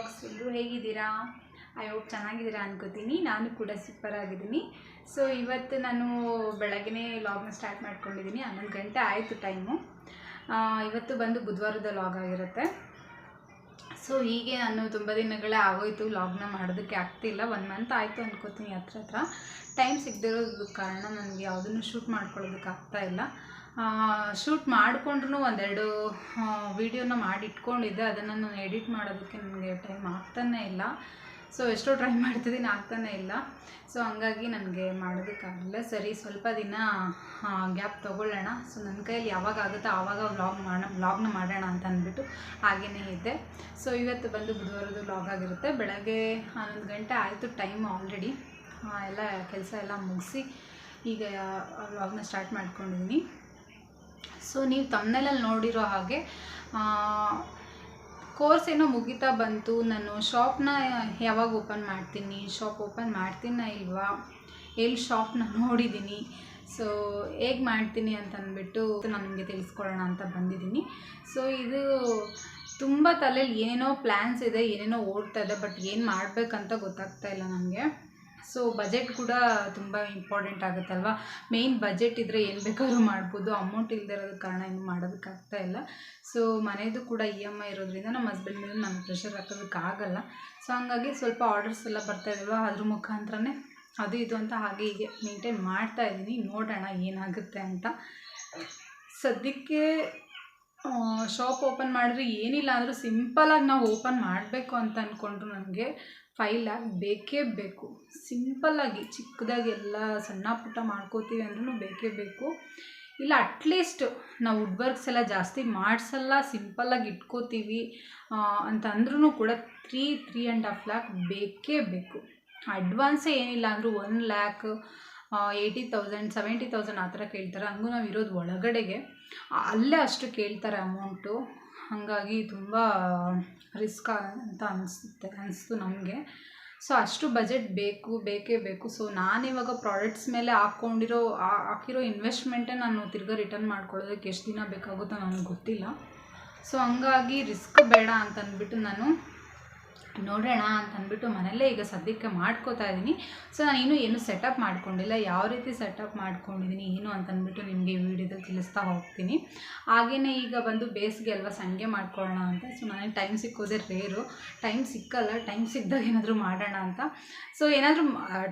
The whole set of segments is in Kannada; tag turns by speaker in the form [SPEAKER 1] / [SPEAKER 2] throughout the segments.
[SPEAKER 1] ವ್ಲಾಗ್ಸ್ ಎಲ್ಲರೂ ಹೇಗಿದ್ದೀರಾ? ಐ ಹೋಪ್ ಚೆನ್ನಾಗಿದ್ದೀರಾ ಅನ್ಕೋತೀನಿ. ನಾನು ಕೂಡ ಸೂಪರ್ ಆಗಿದ್ದೀನಿ. ಸೊ ಇವತ್ತು ನಾನು ಬೆಳಗ್ಗೆ ಲಾಗ್ನ ಸ್ಟಾರ್ಟ್ ಮಾಡ್ಕೊಂಡಿದ್ದೀನಿ. ಹನ್ನೊಂದು ಗಂಟೆ ಆಯಿತು ಟೈಮು ಇವತ್ತು ಬಂದು ಬುಧವಾರದ ಲಾಗ್ ಆಗಿರುತ್ತೆ. ಸೊ ಹೀಗೆ ನಾನು ತುಂಬ ದಿನಗಳೇ ಆಗೋಯ್ತು ಲಾಗ್ನ ಮಾಡೋದಕ್ಕೆ ಆಗ್ತಿಲ್ಲ. ಒನ್ ಮಂತ್ ಆಯಿತು ಅನ್ಕೋತೀನಿ ಹತ್ರ ಹತ್ರ. ಟೈಮ್ ಸಿಗದಿರೋದು ಕಾರಣ ನನಗೆ ಯಾವುದನ್ನು ಶೂಟ್ ಮಾಡ್ಕೊಳ್ಳೋದಕ್ಕೆ ಆಗ್ತಾ ಇಲ್ಲ. ಶೂಟ್ ಮಾಡಿಕೊಂಡ್ರು ಒಂದೆರಡು ವೀಡಿಯೋನ ಮಾಡಿ ಇಟ್ಕೊಂಡಿದ್ದೆ ಅದನ್ನು ನಾನು ಎಡಿಟ್ ಮಾಡೋದಕ್ಕೆ ನನಗೆ ಟೈಮ್ ಆಗ್ತಾನೇ ಇಲ್ಲ. ಸೊ ಎಷ್ಟೋ ಟ್ರೈ ಮಾಡ್ತಿದ್ದೀನಿ, ಆಗ್ತಾನೇ ಇಲ್ಲ. ಸೊ ಹಂಗಾಗಿ ನನಗೆ ಮಾಡೋದಕ್ಕಾಗಲಿಲ್ಲ. ಸರಿ, ಸ್ವಲ್ಪ ದಿನ ಗ್ಯಾಪ್ ತೊಗೊಳ್ಳೋಣ. ಸೊ ನನ್ನ ಕೈಯಲ್ಲಿ ಯಾವಾಗ ಆಗುತ್ತೋ ಆವಾಗ ವ್ಲಾಗ್ ಮಾಡ ವ್ಲಾಗ್ನ ಮಾಡೋಣ ಅಂತ ಅಂದ್ಬಿಟ್ಟು ಹಾಗೆಯೇ ಇದ್ದೆ. ಸೊ ಇವತ್ತು ಬಂದು ಬುಧವಾರದ ವ್ಲಾಗ್ ಆಗಿರುತ್ತೆ. ಬೆಳಗ್ಗೆ ಹನ್ನೊಂದು ಗಂಟೆ ಆಯಿತು ಟೈಮ್ ಆಲ್ರೆಡಿ ಎಲ್ಲ ಕೆಲಸ ಎಲ್ಲ ಮುಗಿಸಿ ಈಗ ವ್ಲಾಗ್ನ ಸ್ಟಾರ್ಟ್ ಮಾಡ್ಕೊಂಡಿದ್ದೀನಿ. ಸೊ ನೀವು ತಮ್ಮನೇಲಲ್ಲಿ ನೋಡಿರೋ ಹಾಗೆ ಕೋರ್ಸ್ ಏನೋ ಮುಗಿತಾ ಬಂತು. ನಾನು ಶಾಪ್ನ ಯಾವಾಗ ಓಪನ್ ಮಾಡ್ತೀನಿ? ಶಾಪ್ ಓಪನ್ ಮಾಡ್ತೀನ ಇಲ್ವಾ? ಎಲ್ಲಿ ಶಾಪ್ನ ನೋಡಿದ್ದೀನಿ ಸೊ ಹೇಗೆ ಮಾಡ್ತೀನಿ ಅಂತ ಅಂದ್ಬಿಟ್ಟು ನಾನು ನಿಮಗೆ ತಿಳಿಸ್ಕೊಳ್ಳೋಣ ಅಂತ ಬಂದಿದ್ದೀನಿ. ಸೊ ಇದು ತುಂಬ ತಲೆಯಲ್ಲಿ ಏನೇನೋ ಪ್ಲ್ಯಾನ್ಸ್ ಇದೆ, ಏನೇನೋ ಓಡ್ತಾ ಇದೆ ಬಟ್ ಏನು ಮಾಡಬೇಕಂತ ಗೊತ್ತಾಗ್ತಾ ಇಲ್ಲ ನನಗೆ. ಸೊ ಬಜೆಟ್ ಕೂಡ ತುಂಬ ಇಂಪಾರ್ಟೆಂಟ್ ಆಗುತ್ತೆ ಅಲ್ವಾ? ಮೇಯ್ನ್ ಬಜೆಟ್ ಇದ್ದರೆ ಏನು ಬೇಕಾದ್ರೂ ಮಾಡ್ಬೋದು. ಅಮೌಂಟ್ ಇಲ್ಲದೆ ಇರೋದ ಕಾರಣ ಏನು ಮಾಡೋದಕ್ಕಾಗ್ತಾ ಇಲ್ಲ. ಸೊ ಮನೆಯದು ಕೂಡ ಇ ಎಂ ಐ ಇರೋದ್ರಿಂದ ನಮ್ಮ ಹಸ್ಬೆಂಡ್ ಮೇಲೆ ನಾನು ಪ್ರೆಷರ್ ಹಾಕೋದಕ್ಕಾಗಲ್ಲ ಸೊ ಹಂಗಾಗಿ ಸ್ವಲ್ಪ ಆರ್ಡರ್ಸ್ ಎಲ್ಲ ಬರ್ತಾ ಇದ್ದಾವೆ ಅದ್ರ ಮುಖಾಂತರನೇ ಅದು ಇದು ಅಂತ ಹಾಗೆ ಹೀಗೆ ಮೇಂಟೈನ್ ಮಾಡ್ತಾ ಇದ್ದೀನಿ. ನೋಡೋಣ ಏನಾಗುತ್ತೆ ಅಂತ. ಸದ್ಯಕ್ಕೆ ಶಾಪ್ ಓಪನ್ ಮಾಡಿದ್ರೆ ಏನಿಲ್ಲ ಅಂದರೂ ಸಿಂಪಲಾಗಿ ನಾವು ಓಪನ್ ಮಾಡಬೇಕು ಅಂತ ಅಂದ್ಕೊಂಡ್ರು ನನಗೆ. ಫೈವ್ ಲ್ಯಾಕ್ ಬೇಕೇ. ಬೇಕು ಸಿಂಪಲ್ಲಾಗಿ ಚಿಕ್ಕದಾಗಿ ಎಲ್ಲ ಸಣ್ಣ ಪುಟ್ಟ ಮಾಡ್ಕೋತೀವಿ ಅಂದ್ರೂ ಬೇಕೇ ಬೇಕು. ಇಲ್ಲ ಅಟ್ಲೀಸ್ಟ್ ನಾವು ವುಡ್ ವರ್ಕ್ಸ್ ಎಲ್ಲ ಜಾಸ್ತಿ ಮಾಡಿಸಲ್ಲ ಸಿಂಪಲ್ಲಾಗಿ ಇಟ್ಕೋತೀವಿ ಅಂತ ಅಂದ್ರೂ ಕೂಡ three three and half lakh ಬೇಕೇ ಬೇಕು. ಅಡ್ವಾನ್ಸೇ ಏನಿಲ್ಲ ಅಂದರೂ one lakh eighty thousand seventy thousand ಆ ಥರ ಕೇಳ್ತಾರೆ. ಹಂಗೂ ನಾವು ಇರೋದು ಒಳಗಡೆಗೆ. ಅಲ್ಲೇ ಅಷ್ಟು ಕೇಳ್ತಾರೆ ಅಮೌಂಟು ಹಾಗಾಗಿ ತುಂಬ ರಿಸ್ಕ್ ಅಂತ ಅನಿಸುತ್ತೆ, ಅನಿಸ್ತು ನಮಗೆ. ಸೊ ಅಷ್ಟು ಬಜೆಟ್ ಬೇಕು, ಬೇಕೇ ಬೇಕು. ಸೊ ನಾನಿವಾಗ ಪ್ರಾಡಕ್ಟ್ಸ್ ಮೇಲೆ ಹಾಕ್ಕೊಂಡಿರೋ ಹಾಕಿರೋ ಇನ್ವೆಸ್ಟ್ಮೆಂಟೇ ನಾನು ತಿರ್ಗಾ ರಿಟರ್ನ್ ಮಾಡ್ಕೊಳ್ಳೋದಕ್ಕೆ ಎಷ್ಟು ದಿನ ಬೇಕಾಗುತ್ತೋ ನನಗೆ ಗೊತ್ತಿಲ್ಲ. ಸೊ ಹಂಗಾಗಿ ರಿಸ್ಕ್ ಬೇಡ ಅಂತಂದ್ಬಿಟ್ಟು ನಾನು ನೋಡೋಣ ಅಂತ ಅಂದ್ಬಿಟ್ಟು ಮನೆಯಲ್ಲೇ ಈಗ ಸದ್ಯಕ್ಕೆ ಮಾಡ್ಕೋತಾ ಇದ್ದೀನಿ. ಸೊ ನಾನು ಇನ್ನೂ ಏನು ಸೆಟಪ್ ಮಾಡ್ಕೊಂಡಿಲ್ಲ. ಯಾವ ರೀತಿ ಸೆಟಪ್ ಮಾಡ್ಕೊಂಡಿದ್ದೀನಿ, ಏನು ಅಂತ ಅಂದ್ಬಿಟ್ಟು ನಿಮಗೆ ಈ ವಿಡಿಯೋದಲ್ಲಿ ತಿಳಿಸ್ತಾ ಹೋಗ್ತೀನಿ. ಹಾಗೆಯೇ ಈಗ ಬಂದು ಬೇಸಿಗೆ ಅಲ್ವಾ, ಸಂಜೆ ಮಾಡ್ಕೊಳ್ಳೋಣ ಅಂತ. ಸೊ ನನಗೆ ಟೈಮ್ ಸಿಕ್ಕೋದೇ ರೇರು ಟೈಮ್ ಸಿಕ್ಕಲ್ಲ ಟೈಮ್ ಸಿಕ್ಕಿದಾಗ ಏನಾದರೂ ಮಾಡೋಣ ಅಂತ. ಸೊ ಏನಾದರೂ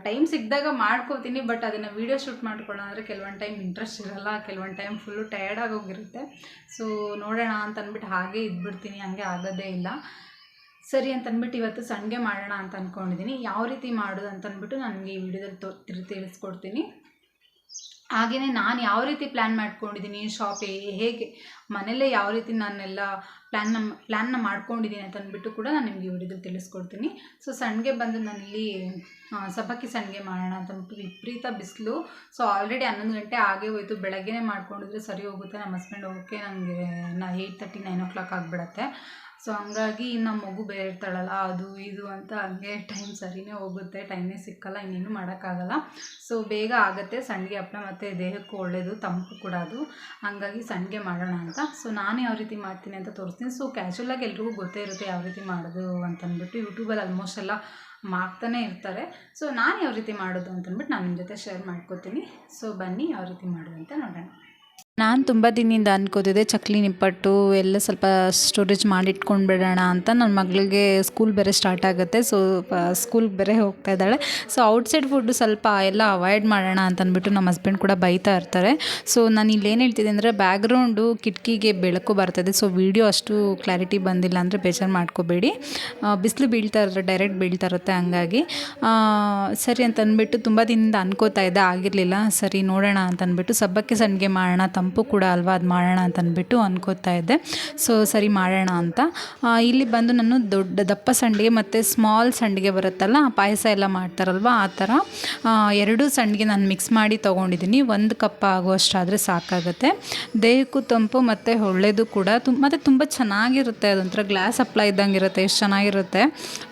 [SPEAKER 1] ಟೈಮ್ ಸಿಕ್ಕಿದಾಗ ಮಾಡ್ಕೋತೀನಿ ಬಟ್ ಅದನ್ನು ವೀಡಿಯೋ ಶೂಟ್ ಮಾಡ್ಕೊಳ್ಳೋಣ ಅಂದರೆ ಕೆಲವೊಂದು ಟೈಮ್ ಇಂಟ್ರೆಸ್ಟ್ ಇರಲ್ಲ. ಕೆಲವೊಂದು ಟೈಮ್ ಫುಲ್ಲು ಟಯರ್ಡ್ ಆಗೋಗಿರುತ್ತೆ ಸೊ ನೋಡೋಣ ಅಂತ ಅಂದ್ಬಿಟ್ಟು ಹಾಗೆ ಇದ್ಬಿಡ್ತೀನಿ. ಹಂಗೆ ಆಗೋದೇ ಇಲ್ಲ. ಸರಿ ಅಂತ ಅಂದ್ಬಿಟ್ಟು ಇವತ್ತು ಸಣ್ಣಗೆ ಮಾಡೋಣ ಅಂತ ಅಂದ್ಕೊಂಡಿದ್ದೀನಿ ಯಾವ ರೀತಿ ಮಾಡೋದು ಅಂತ ಅಂದ್ಬಿಟ್ಟು ನನಗೆ ಈ ವಿಡಿಯೋದಲ್ಲಿ ತೋ ತಿಳಿಸ್ಕೊಡ್ತೀನಿ. ಹಾಗೆಯೇ ನಾನು ಯಾವ ರೀತಿ ಪ್ಲ್ಯಾನ್ ಮಾಡ್ಕೊಂಡಿದ್ದೀನಿ ಶಾಪ್ ಹೇಗೆ, ಮನೆಯಲ್ಲೇ ಯಾವ ರೀತಿ ನಾನೆಲ್ಲ ಪ್ಲ್ಯಾನ್ನ ಪ್ಲ್ಯಾನ್ನ ಮಾಡ್ಕೊಂಡಿದ್ದೀನಿ ಅಂತ ಅಂದ್ಬಿಟ್ಟು ಕೂಡ ನಾನು ನಿಮಗೆ ವಿಡಿಯೋದಲ್ಲಿ ತಿಳಿಸ್ಕೊಡ್ತೀನಿ. ಸೊ ಸಣ್ಣಗೆ ಬಂದು ನನ್ನಲ್ಲಿ ಸಬ್ಬಕ್ಕಿ ಸಂಡಿಗೆ ಮಾಡೋಣ ಅಂತಂದ್ಬಿಟ್ಟು ವಿಪರೀತ ಬಿಸಿಲು. ಸೊ ಆಲ್ರೆಡಿ ಹನ್ನೊಂದು ಗಂಟೆ ಆಗೇ ಹೋಯಿತು. ಬೆಳಗ್ಗೆನೇ ಮಾಡ್ಕೊಂಡಿದ್ರೆ ಸರಿ ಹೋಗುತ್ತೆ. ನಮ್ಮ ಹಸ್ಬೆಂಡ್ ಓಕೆ ನನಗೆ ನಾ eight thirty, nine o'clock ಆಗಿಬಿಡತ್ತೆ. ಸೊ ಹಂಗಾಗಿ ನಮ್ಮ ಮಗು ಬೇರೆ ಇರ್ತಾಳಲ್ಲ ಅದು ಇದು ಅಂತ ಹಂಗೆ ಟೈಮ್ ಸರಿನೇ ಹೋಗುತ್ತೆ ಟೈಮೇ ಸಿಕ್ಕಲ್ಲ, ಇನ್ನೇನು ಮಾಡೋಕ್ಕಾಗಲ್ಲ. ಸೊ ಬೇಗ ಆಗುತ್ತೆ, ಸಂಡಿಗೆ ಹಪ್ಪಳ ಮತ್ತು ದೇಹಕ್ಕೂ ಒಳ್ಳೆಯದು ತಂಪು ಕೂಡ ಅದು. ಹಾಗಾಗಿ ಸಂಡಿಗೆ ಮಾಡೋಣ ಅಂತ. ಸೊ ನಾನು ಯಾವ ರೀತಿ ಮಾಡ್ತೀನಿ ಅಂತ ತೋರಿಸ್ತೀನಿ. ಸೊ ಕ್ಯಾಶುವಲಾಗಿ ಎಲ್ರಿಗೂ ಗೊತ್ತೇ ಇರುತ್ತೆ ಯಾವ ರೀತಿ ಮಾಡೋದು ಅಂತಂದ್ಬಿಟ್ಟು ಯೂಟ್ಯೂಬಲ್ಲಿ ಆಲ್ಮೋಸ್ಟ್ ಎಲ್ಲ ಮಾಡ್ತಾನೆ ಇರ್ತಾರೆ. ಸೊ ನಾನು ಯಾವ ರೀತಿ ಮಾಡೋದು ಅಂತಂದ್ಬಿಟ್ಟು ನಾನು ನಿಮ್ಮ ಜೊತೆ ಶೇರ್ ಮಾಡ್ಕೋತೀನಿ. ಸೊ ಬನ್ನಿ ಯಾವ ರೀತಿ ಮಾಡೋದು ಅಂತ ನೋಡೋಣ.
[SPEAKER 2] ನಾನು ತುಂಬ ದಿನದಿಂದ ಅನ್ಕೋತಿದ್ದೆ, ಚಕ್ಲಿ ನಿಪ್ಪಟ್ಟು ಎಲ್ಲ ಸ್ವಲ್ಪ ಸ್ಟೋರೇಜ್ ಮಾಡಿಟ್ಕೊಂಡು ಬಿಡೋಣ ಅಂತ. ನನ್ನ ಮಗಳಿಗೆ ಸ್ಕೂಲ್ ಬೇರೆ ಸ್ಟಾರ್ಟ್ ಆಗುತ್ತೆ ಸೊ ಸ್ಕೂಲ್ಗೆ ಬೇರೆ ಹೋಗ್ತಾ ಇದ್ದಾಳೆ. ಸೊ ಔಟ್ಸೈಡ್ ಫುಡ್ಡು ಸ್ವಲ್ಪ ಎಲ್ಲ ಅವಾಯ್ಡ್ ಮಾಡೋಣ ಅಂತ ಅಂದ್ಬಿಟ್ಟು ನಮ್ಮ ಹಸ್ಬೆಂಡ್ ಕೂಡ ಬೈತಾ ಇರ್ತಾರೆ. ಸೊ ನಾನು ಇಲ್ಲಿ ಏನು ಹೇಳ್ತಿದ್ದೆ ಅಂದರೆ ಬ್ಯಾಕ್ಗ್ರೌಂಡು ಕಿಟಕಿಗೆ ಬೆಳಕು ಬರ್ತಾಯಿದೆ ಸೊ ವೀಡಿಯೋ ಅಷ್ಟು ಕ್ಲಾರಿಟಿ ಬಂದಿಲ್ಲ ಅಂದರೆ ಬೇಜಾರು ಮಾಡ್ಕೋಬೇಡಿ. ಬಿಸಿಲು ಬೀಳ್ತಾ ಇರೋ ಡೈರೆಕ್ಟ್ ಬೀಳ್ತಾ ಇರುತ್ತೆ ಹಂಗಾಗಿ. ಸರಿ ಅಂತ ಅಂದ್ಬಿಟ್ಟು ತುಂಬ ದಿನದಿಂದ ಅನ್ಕೋತಾ ಇದ್ದೆ, ಆಗಿರಲಿಲ್ಲ. ಸರಿ, ನೋಡೋಣ ಅಂತ ಅಂದ್ಬಿಟ್ಟು ಸಬ್ಬಕ್ಕೆ ಸಂಡಿಗೆ ಮಾಡೋಣ ತಂಪು ಕೂಡ ಅಲ್ವಾ, ಅದು ಮಾಡೋಣ ಅಂತ ಅಂದ್ಬಿಟ್ಟು ಅನ್ಕೋತಾ ಇದ್ದೆ. ಸೊ ಸರಿ ಮಾಡೋಣ ಅಂತ. ಇಲ್ಲಿ ಬಂದು ನಾನು ದೊಡ್ಡ ದಪ್ಪ ಸಂಡಿಗೆ ಮತ್ತು ಸ್ಮಾಲ್ ಸಂಡಿಗೆ ಬರುತ್ತಲ್ಲ ಪಾಯಸ ಎಲ್ಲ ಮಾಡ್ತಾರಲ್ವ, ಆ ಥರ ಎರಡು ಸಂಡಿಗೆ ನಾನು ಮಿಕ್ಸ್ ಮಾಡಿ ತೊಗೊಂಡಿದ್ದೀನಿ. ಒಂದು ಕಪ್ ಆಗುವಷ್ಟಾದರೆ ಸಾಕಾಗುತ್ತೆ. ದೇಹಕ್ಕೂ ತಂಪು ಮತ್ತು ಒಳ್ಳೆಯದು ಕೂಡ. ತುಂಬ ಮತ್ತು ತುಂಬ ಚೆನ್ನಾಗಿರುತ್ತೆ, ಅದೊಂಥರ ಗ್ಲಾಸ್ ಅಪ್ಲೈ ಇದ್ದಂಗೆ ಇರುತ್ತೆ ಎಷ್ಟು ಚೆನ್ನಾಗಿರುತ್ತೆ.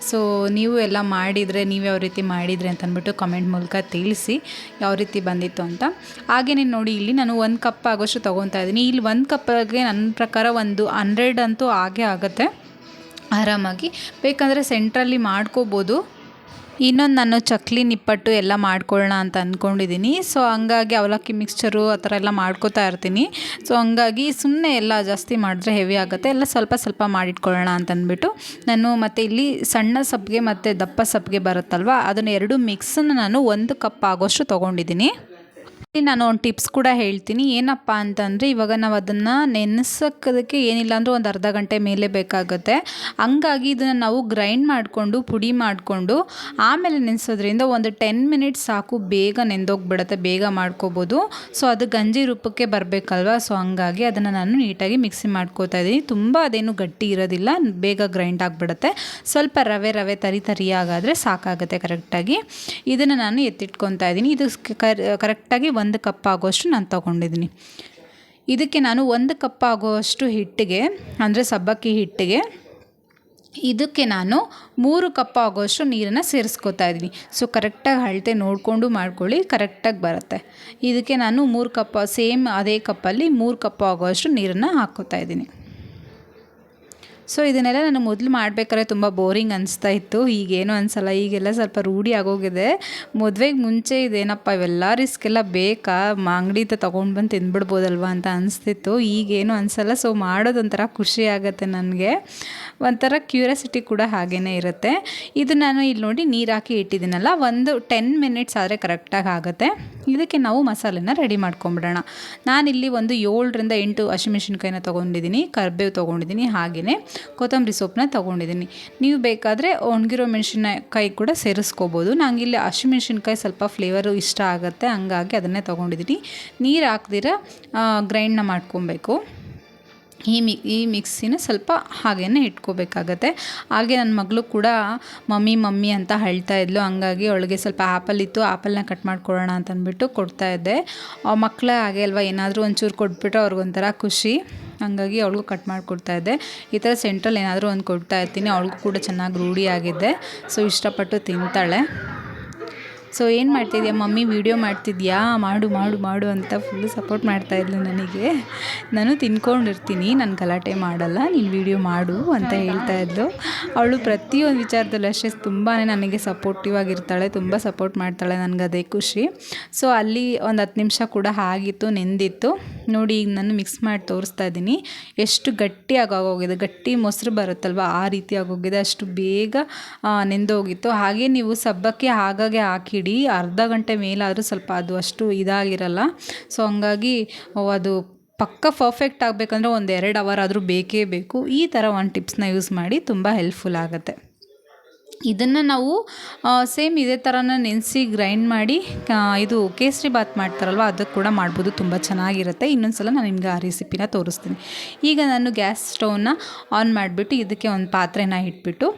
[SPEAKER 2] ಸೊ ನೀವು ಎಲ್ಲ ಮಾಡಿದರೆ, ನೀವು ಯಾವ ರೀತಿ ಮಾಡಿದರೆ ಅಂತ ಅಂದ್ಬಿಟ್ಟು ಕಮೆಂಟ್ ಮೂಲಕ ತಿಳಿಸಿ, ಯಾವ ರೀತಿ ಬಂದಿತ್ತು ಅಂತ. ಹಾಗೆಯೇ ನೋಡಿ, ಇಲ್ಲಿ ನಾನು ಒಂದು ಕಪ್ ಆಗೋಷ್ಟು ತೊಗೊತಾ ಇದ್ದೀನಿ. ಇಲ್ಲಿ ಒಂದು ಕಪ್ಪಿಗೆ ನನ್ನ ಪ್ರಕಾರ ಒಂದು ಹಂಡ್ರೆಡ್ ಅಂತೂ ಆಗೇ ಆಗುತ್ತೆ.
[SPEAKER 1] ಆರಾಮಾಗಿ. ಬೇಕಂದರೆ ಸೆಂಟ್ರಲ್ಲಿ ಮಾಡ್ಕೋಬೋದು. ಇನ್ನೊಂದು ನಾನು ಚಕ್ಲಿ, ನಿಪ್ಪಟ್ಟು ಎಲ್ಲ ಮಾಡ್ಕೊಳ್ಳೋಣ ಅಂತ ಅಂದ್ಕೊಂಡಿದ್ದೀನಿ ಸೊ ಹಂಗಾಗಿ ಅವಲಕ್ಕಿ ಮಿಕ್ಸ್ಚರು ಆ ಥರ ಎಲ್ಲ ಮಾಡ್ಕೋತಾ ಇರ್ತೀನಿ. ಸೊ ಹಂಗಾಗಿ ಸುಮ್ಮನೆ ಎಲ್ಲ ಜಾಸ್ತಿ ಮಾಡಿದ್ರೆ ಹೆವಿ ಆಗುತ್ತೆ. ಎಲ್ಲ ಸ್ವಲ್ಪ ಸ್ವಲ್ಪ ಮಾಡಿಟ್ಕೊಳ್ಳೋಣ ಅಂತ ಅಂದ್ಬಿಟ್ಟು ನಾನು ಮತ್ತು ಇಲ್ಲಿ ಸಣ್ಣ ಸಬ್ಗೆ ಮತ್ತು ದಪ್ಪ ಸಬ್ಗೆ ಬರುತ್ತಲ್ವ, ಅದನ್ನು ಎರಡು ಮಿಕ್ಸನ್ನು ನಾನು ಒಂದು ಕಪ್ ಆಗೋಷ್ಟು ತೊಗೊಂಡಿದ್ದೀನಿ ನಾನು ಒಂದು ಟಿಪ್ಸ್ ಕೂಡ ಹೇಳ್ತೀನಿ. ಏನಪ್ಪ ಅಂತಂದರೆ ಇವಾಗ ನಾವು ಅದನ್ನು ನೆನೆಸೋದಕ್ಕೆ ಏನಿಲ್ಲ ಅಂದರೂ ಒಂದು ಅರ್ಧ ಗಂಟೆ ಮೇಲೆ ಬೇಕಾಗುತ್ತೆ. ಹಂಗಾಗಿ ಇದನ್ನು ನಾವು ಗ್ರೈಂಡ್ ಮಾಡಿಕೊಂಡು, ಪುಡಿ ಮಾಡಿಕೊಂಡು, ಆಮೇಲೆ ನೆನೆಸೋದ್ರಿಂದ ಒಂದು ಟೆನ್ ಮಿನಿಟ್ಸ್ ಸಾಕು ಬೇಗ ನೆಂದೋಗ್ಬಿಡುತ್ತೆ, ಬೇಗ ಮಾಡ್ಕೋಬೋದು. ಸೊ ಅದು ಗಂಜಿ ರೂಪಕ್ಕೆ ಬರಬೇಕಲ್ವ? ಸೊ ಹಂಗಾಗಿ ಅದನ್ನು ನಾನು ನೀಟಾಗಿ ಮಿಕ್ಸಿ ಮಾಡ್ಕೋತಾ ಇದ್ದೀನಿ. ತುಂಬ ಅದೇನು ಗಟ್ಟಿ ಇರೋದಿಲ್ಲ, ಬೇಗ ಗ್ರೈಂಡ್ ಆಗಿಬಿಡುತ್ತೆ. ಸ್ವಲ್ಪ ರವೆ ರವೆ ತರಿ ತರಿಯಾಗಾದರೆ ಸಾಕಾಗುತ್ತೆ ಕರೆಕ್ಟಾಗಿ ಇದನ್ನು ನಾನು ಎತ್ತಿಟ್ಕೊತಾ ಇದ್ದೀನಿ. ಇದು ಕರೆಕ್ಟಾಗಿ ಒಂದು ಕಪ್ ಆಗೋಷ್ಟು ನಾನು ತೊಗೊಂಡಿದ್ದೀನಿ. ಇದಕ್ಕೆ ನಾನು ಒಂದು ಕಪ್ ಆಗುವಷ್ಟು ಹಿಟ್ಟಿಗೆ, ಅಂದರೆ ಸಬ್ಬಕ್ಕಿ ಹಿಟ್ಟಿಗೆ, ಇದಕ್ಕೆ ನಾನು ಮೂರು ಕಪ್ ಆಗೋಷ್ಟು ನೀರನ್ನು ಸೇರಿಸ್ಕೊತಾ ಇದ್ದೀನಿ. ಸೊ ಕರೆಕ್ಟಾಗಿ ಅಳತೆ ನೋಡಿಕೊಂಡು ಮಾಡ್ಕೊಳ್ಳಿ ಕರೆಕ್ಟಾಗಿ ಬರುತ್ತೆ. ಇದಕ್ಕೆ ನಾನು ಮೂರು ಕಪ್ ಸೇಮ್ ಅದೇ ಕಪ್ಪಲ್ಲಿ ಮೂರು ಕಪ್ ಆಗೋಷ್ಟು ನೀರನ್ನು ಹಾಕ್ಕೋತಾ ಇದ್ದೀನಿ. ಸೊ ಇದನ್ನೆಲ್ಲ ನಾನು ಮೊದಲು ಮಾಡ್ಬೇಕಾದ್ರೆ ತುಂಬ ಬೋರಿಂಗ್ ಅನಿಸ್ತಾ ಇತ್ತು. ಈಗೇನು ಅನಿಸಲ್ಲ. ಈಗೆಲ್ಲ ಸ್ವಲ್ಪ ರೂಢಿ ಆಗೋಗಿದೆ. ಮದುವೆಗೆ ಮುಂಚೆ ಇದೇನಪ್ಪ, ಇವೆಲ್ಲ ರಿಸ್ಕ್ ಎಲ್ಲ ಬೇಕಾ? ಅಂಗಡಿತ ತೊಗೊಂಡು ಬಂದು ತಿಂದ್ಬಿಡ್ಬೋದಲ್ವ ಅಂತ ಅನಿಸ್ತಿತ್ತು. ಈಗೇನು ಅನಿಸಲ್ಲ. ಸೊ ಮಾಡೋದೊಂಥರ ಖುಷಿ ಆಗುತ್ತೆ ನನಗೆ. ಒಂಥರ ಕ್ಯೂರಿಯಾಸಿಟಿ ಕೂಡ ಹಾಗೇ ಇರುತ್ತೆ. ಇದು ನಾನು ಇಲ್ಲಿ ನೋಡಿ ನೀರು ಹಾಕಿ ಇಟ್ಟಿದ್ದೀನಲ್ಲ, ಒಂದು ಟೆನ್ ಮಿನಿಟ್ಸ್ ಆದರೆ ಕರೆಕ್ಟಾಗಿ ಆಗುತ್ತೆ. ಇದಕ್ಕೆ ನಾವು ಮಸಾಲೆನ ರೆಡಿ ಮಾಡ್ಕೊಂಬಿಡೋಣ. ನಾನಿಲ್ಲಿ ಒಂದು ಏಳರಿಂದ ಎಂಟು ಹಸಿಮೆಣ್ಸಿನ್ಕಾಯಿನ ತೊಗೊಂಡಿದ್ದೀನಿ. ಕರ್ಬೇವು ತೊಗೊಂಡಿದ್ದೀನಿ. ಹಾಗೆಯೇ ಕೊತ್ತಂಬರಿ ಸೊಪ್ಪನ್ನ ತೊಗೊಂಡಿದ್ದೀನಿ. ನೀವು ಬೇಕಾದರೆ ಒಣಗಿರೋ ಮೆಣಸಿನಕಾಯಿ ಕೂಡ ಸೇರಿಸ್ಕೋಬೋದು. ಇಲ್ಲಿ ಹಸಿಮೆಣ್ಸಿನ್ಕಾಯಿ ಸ್ವಲ್ಪ ಫ್ಲೇವರು ಇಷ್ಟ ಆಗುತ್ತೆ, ಹಂಗಾಗಿ ಅದನ್ನೇ ತೊಗೊಂಡಿದ್ದೀನಿ. ನೀರು ಹಾಕ್ದಿರ ಗ್ರೈಂಡ್ನ ಮಾಡ್ಕೊಬೇಕು. ಈ ಮಿ, ಈ ಮಿಕ್ಸಿನ ಸ್ವಲ್ಪ ಹಾಗೇ ಇಟ್ಕೋಬೇಕಾಗತ್ತೆ. ಹಾಗೆ ನನ್ನ ಮಗಳು ಕೂಡ ಮಮ್ಮಿ ಮಮ್ಮಿ ಅಂತ ಹೇಳ್ತಾ ಇದ್ಲು. ಹಂಗಾಗಿ ಅವಳಿಗೆ ಸ್ವಲ್ಪ ಆ್ಯಪಲ್ ಇತ್ತು ಆ್ಯಪಲ್ನ ಕಟ್ ಮಾಡ್ಕೊಳ್ಳೋಣ ಅಂತಂದ್ಬಿಟ್ಟು ಕೊಡ್ತಾಯಿದ್ದೆ ಆ ಹಾಗೆ ಅಲ್ವಾ, ಏನಾದರೂ ಒಂಚೂರು ಕೊಟ್ಬಿಟ್ಟು ಅವ್ರಿಗೊಂಥರ ಖುಷಿ. ಹಂಗಾಗಿ ಅವಳಿಗೂ ಕಟ್ ಮಾಡಿಕೊಡ್ತಾ ಇದ್ದೆ. ಈ ಥರ ಸೆಂಟ್ರಲ್ ಏನಾದರೂ ಒಂದು ಕೊಡ್ತಾ ಇರ್ತೀನಿ. ಅವಳಿಗೂ ಕೂಡ ಚೆನ್ನಾಗಿ ರೂಢಿ ಆಗಿದೆ ಸೊ ಇಷ್ಟಪಟ್ಟು ತಿಂತಾಳೆ. ಸೊ ಏನು ಮಾಡ್ತಿದ್ಯಾ ಮಮ್ಮಿ? ವೀಡಿಯೋ ಮಾಡ್ತಿದ್ಯಾ? ಮಾಡು ಮಾಡು ಮಾಡು ಅಂತ ಫುಲ್ಲು ಸಪೋರ್ಟ್ ಮಾಡ್ತಾಯಿದ್ಲು ನನಗೆ. ನಾನು ತಿನ್ಕೊಂಡಿರ್ತೀನಿ. ನಾನು ಗಲಾಟೆ ಮಾಡಲ್ಲ. ನೀನು ವೀಡಿಯೋ ಮಾಡು ಅಂತ ಹೇಳ್ತಾ ಇದ್ಲು. ಅವಳು ಪ್ರತಿಯೊಂದು ವಿಚಾರದಲ್ಲೂ ಅಷ್ಟೇ ತುಂಬಾ ನನಗೆ ಸಪೋರ್ಟಿವ್ ಆಗಿರ್ತಾಳೆ. ತುಂಬ ಸಪೋರ್ಟ್ ಮಾಡ್ತಾಳೆ. ನನಗೆ ಅದೇ ಖುಷಿ. ಸೊ ಅಲ್ಲಿ ಒಂದು ಹತ್ತು ನಿಮಿಷ ಕೂಡ ಆಗಿತ್ತು, ನೆಂದಿತ್ತು. ನೋಡಿ ಈಗ ನಾನು ಮಿಕ್ಸ್ ಮಾಡಿ ತೋರಿಸ್ತಾ ಇದ್ದೀನಿ. ಎಷ್ಟು ಗಟ್ಟಿಯಾಗಿ ಆಗೋಗಿದೆ ಗಟ್ಟಿ ಮೊಸರು ಬರುತ್ತಲ್ವ? ಆ ರೀತಿ ಆಗೋಗಿದೆ ಅಷ್ಟು ಬೇಗ ನೆಂದೋಗಿತ್ತು ಹಾಗೆ ನೀವು ಸಬ್ಬಕ್ಕೆ ಆಗಾಗೆ ಹಾಕಿಡಿ. ಅರ್ಧ ಗಂಟೆ ಮೇಲಾದರೂ ಸ್ವಲ್ಪ ಅದು ಅಷ್ಟು ಇದಾಗಿರಲ್ಲ. ಸೊ ಹಂಗಾಗಿ ಅದು ಪಕ್ಕ ಪರ್ಫೆಕ್ಟ್ ಆಗಬೇಕಂದ್ರೆ ಒಂದು ಎರಡು ಅವರ್ ಆದರೂ ಬೇಕೇ ಬೇಕು. ಈ ಥರ ಒಂದು ಟಿಪ್ಸ್ನ ಯೂಸ್ ಮಾಡಿ ತುಂಬ ಹೆಲ್ಪ್ಫುಲ್ ಆಗುತ್ತೆ. ಇದನ್ನು ನಾವು ಸೇಮ್ ಇದೇ ಥರನ ನೆನೆಸಿ ಗ್ರೈಂಡ್ ಮಾಡಿ ಇದು ಕೇಸರಿ ಬಾತ್ ಮಾಡ್ತಾರಲ್ವ ಅದಕ್ಕೆ ಕೂಡ ಮಾಡ್ಬೋದು, ತುಂಬ ಚೆನ್ನಾಗಿರುತ್ತೆ. ಇನ್ನೊಂದು ಸಲ ನಾನು ನಿಮ್ಗೆ ಆ ರೆಸಿಪಿನ ತೋರಿಸ್ತೀನಿ. ಈಗ ನಾನು ಗ್ಯಾಸ್ ಸ್ಟೌವ್ನ ಆನ್ ಮಾಡಿಬಿಟ್ಟು ಇದಕ್ಕೆ ಒಂದು ಪಾತ್ರೆನ ಇಟ್ಬಿಟ್ಟು,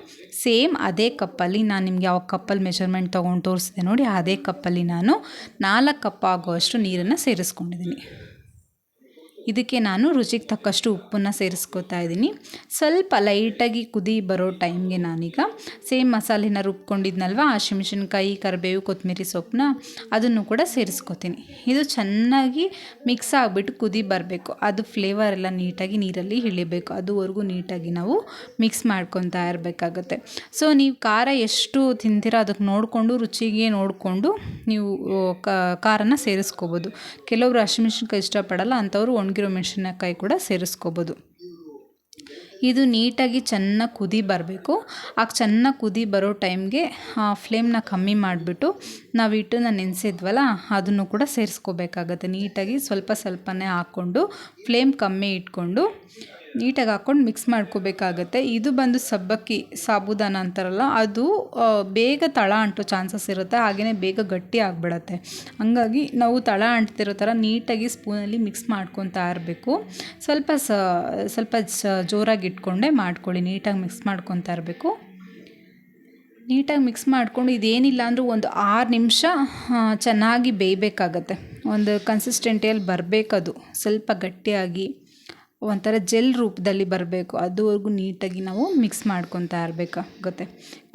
[SPEAKER 1] ಸೇಮ್ ಅದೇ ಕಪ್ಪಲ್ಲಿ ನಾನು ನಿಮ್ಗೆ ಯಾವ ಕಪ್ಪಲ್ಲಿ ಮೆಷರ್ಮೆಂಟ್ ತೊಗೊಂಡು ತೋರಿಸಿದೆ ನೋಡಿ, ಅದೇ ಕಪ್ಪಲ್ಲಿ ನಾನು ನಾಲ್ಕು ಕಪ್ ಆಗುವಷ್ಟು ನೀರನ್ನು ಸೇರಿಸ್ಕೊಂಡಿದ್ದೀನಿ ಇದಕ್ಕೆ ನಾನು ರುಚಿಗೆ ತಕ್ಕಷ್ಟು ಉಪ್ಪನ್ನು ಸೇರಿಸ್ಕೊತಾ ಇದ್ದೀನಿ. ಸ್ವಲ್ಪ ಲೈಟಾಗಿ ಕುದಿ ಬರೋ ಟೈಮ್ಗೆ ನಾನೀಗ ಸೇಮ್ ಮಸಾಲೆನ ರುಬ್ಕೊಂಡಿದ್ನಲ್ವ ಹಸಿಮೆಣ್ಸಿನ್ಕಾಯಿ ಕರಿಬೇವು ಕೊತ್ತಂಬರಿ ಸೊಪ್ಪನ್ನ ಅದನ್ನು ಕೂಡ ಸೇರಿಸ್ಕೊತೀನಿ. ಇದು ಚೆನ್ನಾಗಿ ಮಿಕ್ಸ್ ಆಗಿಬಿಟ್ಟು ಕುದಿ ಬರಬೇಕು. ಅದು ಫ್ಲೇವರ್ ಎಲ್ಲ ನೀಟಾಗಿ ನೀರಲ್ಲಿ ಇಳಿಬೇಕು. ಅದುವರೆಗೂ ನೀಟಾಗಿ ನಾವು ಮಿಕ್ಸ್ ಮಾಡ್ಕೊತಾ ಇರಬೇಕಾಗತ್ತೆ. ಸೊ ನೀವು ಖಾರ ಎಷ್ಟು ತಿಂತೀರೋ ಅದಕ್ಕೆ ನೋಡಿಕೊಂಡು, ರುಚಿಗೆ ನೋಡಿಕೊಂಡು ನೀವು ಖಾರನ ಸೇರಿಸ್ಕೋಬೋದು. ಕೆಲವರು ಹಸಿಮೆಣ್ಸಿನ್ಕಾಯಿ ಇಷ್ಟಪಡಲ್ಲ, ಅಂಥವ್ರು ಒಣಗಿ ಒಣಗಿರೋ ಮೆಣಸಿನಕಾಯಿ ಕೂಡ ಸೇರಿಸ್ಕೋಬೋದು. ಇದು ನೀಟಾಗಿ ಚೆನ್ನಾಗಿ ಕುದಿ ಬರಬೇಕು. ಆಗ ಚೆನ್ನಾಗಿ ಕುದಿ ಬರೋ ಟೈಮ್ಗೆ ಫ್ಲೇಮ್ನ ಕಮ್ಮಿ ಮಾಡಿಬಿಟ್ಟು ನಾವು ಹಿಟ್ಟನ್ನ ನೆನೆಸಿದ್ವಲ್ಲ, ಅದನ್ನು ಕೂಡ ಸೇರಿಸ್ಕೋಬೇಕಾಗತ್ತೆ. ನೀಟಾಗಿ ಸ್ವಲ್ಪ ಸ್ವಲ್ಪನೇ ಹಾಕ್ಕೊಂಡು ಫ್ಲೇಮ್ ಕಮ್ಮಿ ಇಟ್ಕೊಂಡು ನೀಟಾಗಿ ಹಾಕ್ಕೊಂಡು ಮಿಕ್ಸ್ ಮಾಡ್ಕೋಬೇಕಾಗತ್ತೆ. ಇದು ಬಂದು ಸಬ್ಬಕ್ಕಿ, ಸಾಬುದಾನ ಅಂತಾರಲ್ಲ, ಅದು ಬೇಗ ತಳ ಅಂಟೋ ಚಾನ್ಸಸ್ ಇರುತ್ತೆ. ಹಾಗೆಯೇ ಬೇಗ ಗಟ್ಟಿ ಆಗಿಬಿಡತ್ತೆ. ಹಂಗಾಗಿ ನಾವು ತಳ ಅಂಟ್ತಿರೋ ಥರ ನೀಟಾಗಿ ಸ್ಪೂನಲ್ಲಿ ಮಿಕ್ಸ್ ಮಾಡ್ಕೊತಾ ಇರಬೇಕು. ಸ್ವಲ್ಪ ಸ, ಸ್ವಲ್ಪ ಜೋರಾಗಿ ಇಟ್ಕೊಂಡೆ ಮಾಡ್ಕೊಳ್ಳಿ. ನೀಟಾಗಿ ಮಿಕ್ಸ್ ಮಾಡ್ಕೊತಾ ಇರಬೇಕು. ನೀಟಾಗಿ ಮಿಕ್ಸ್ ಮಾಡಿಕೊಂಡು ಇದೇನಿಲ್ಲ ಅಂದರೂ ಒಂದು ಆರು ನಿಮಿಷ ಚೆನ್ನಾಗಿ ಬೇಯಬೇಕಾಗತ್ತೆ. ಒಂದು ಕನ್ಸಿಸ್ಟೆಂಟಿಯಲ್ಲಿ ಬರಬೇಕದು. ಸ್ವಲ್ಪ ಗಟ್ಟಿಯಾಗಿ. ಒಂಥರ ಜೆಲ್ ರೂಪದಲ್ಲಿ ಬರಬೇಕು. ಅದುವರೆಗೂ ನೀಟಾಗಿ ನಾವು ಮಿಕ್ಸ್ ಮಾಡ್ಕೊತಾ ಇರಬೇಕಾಗುತ್ತೆ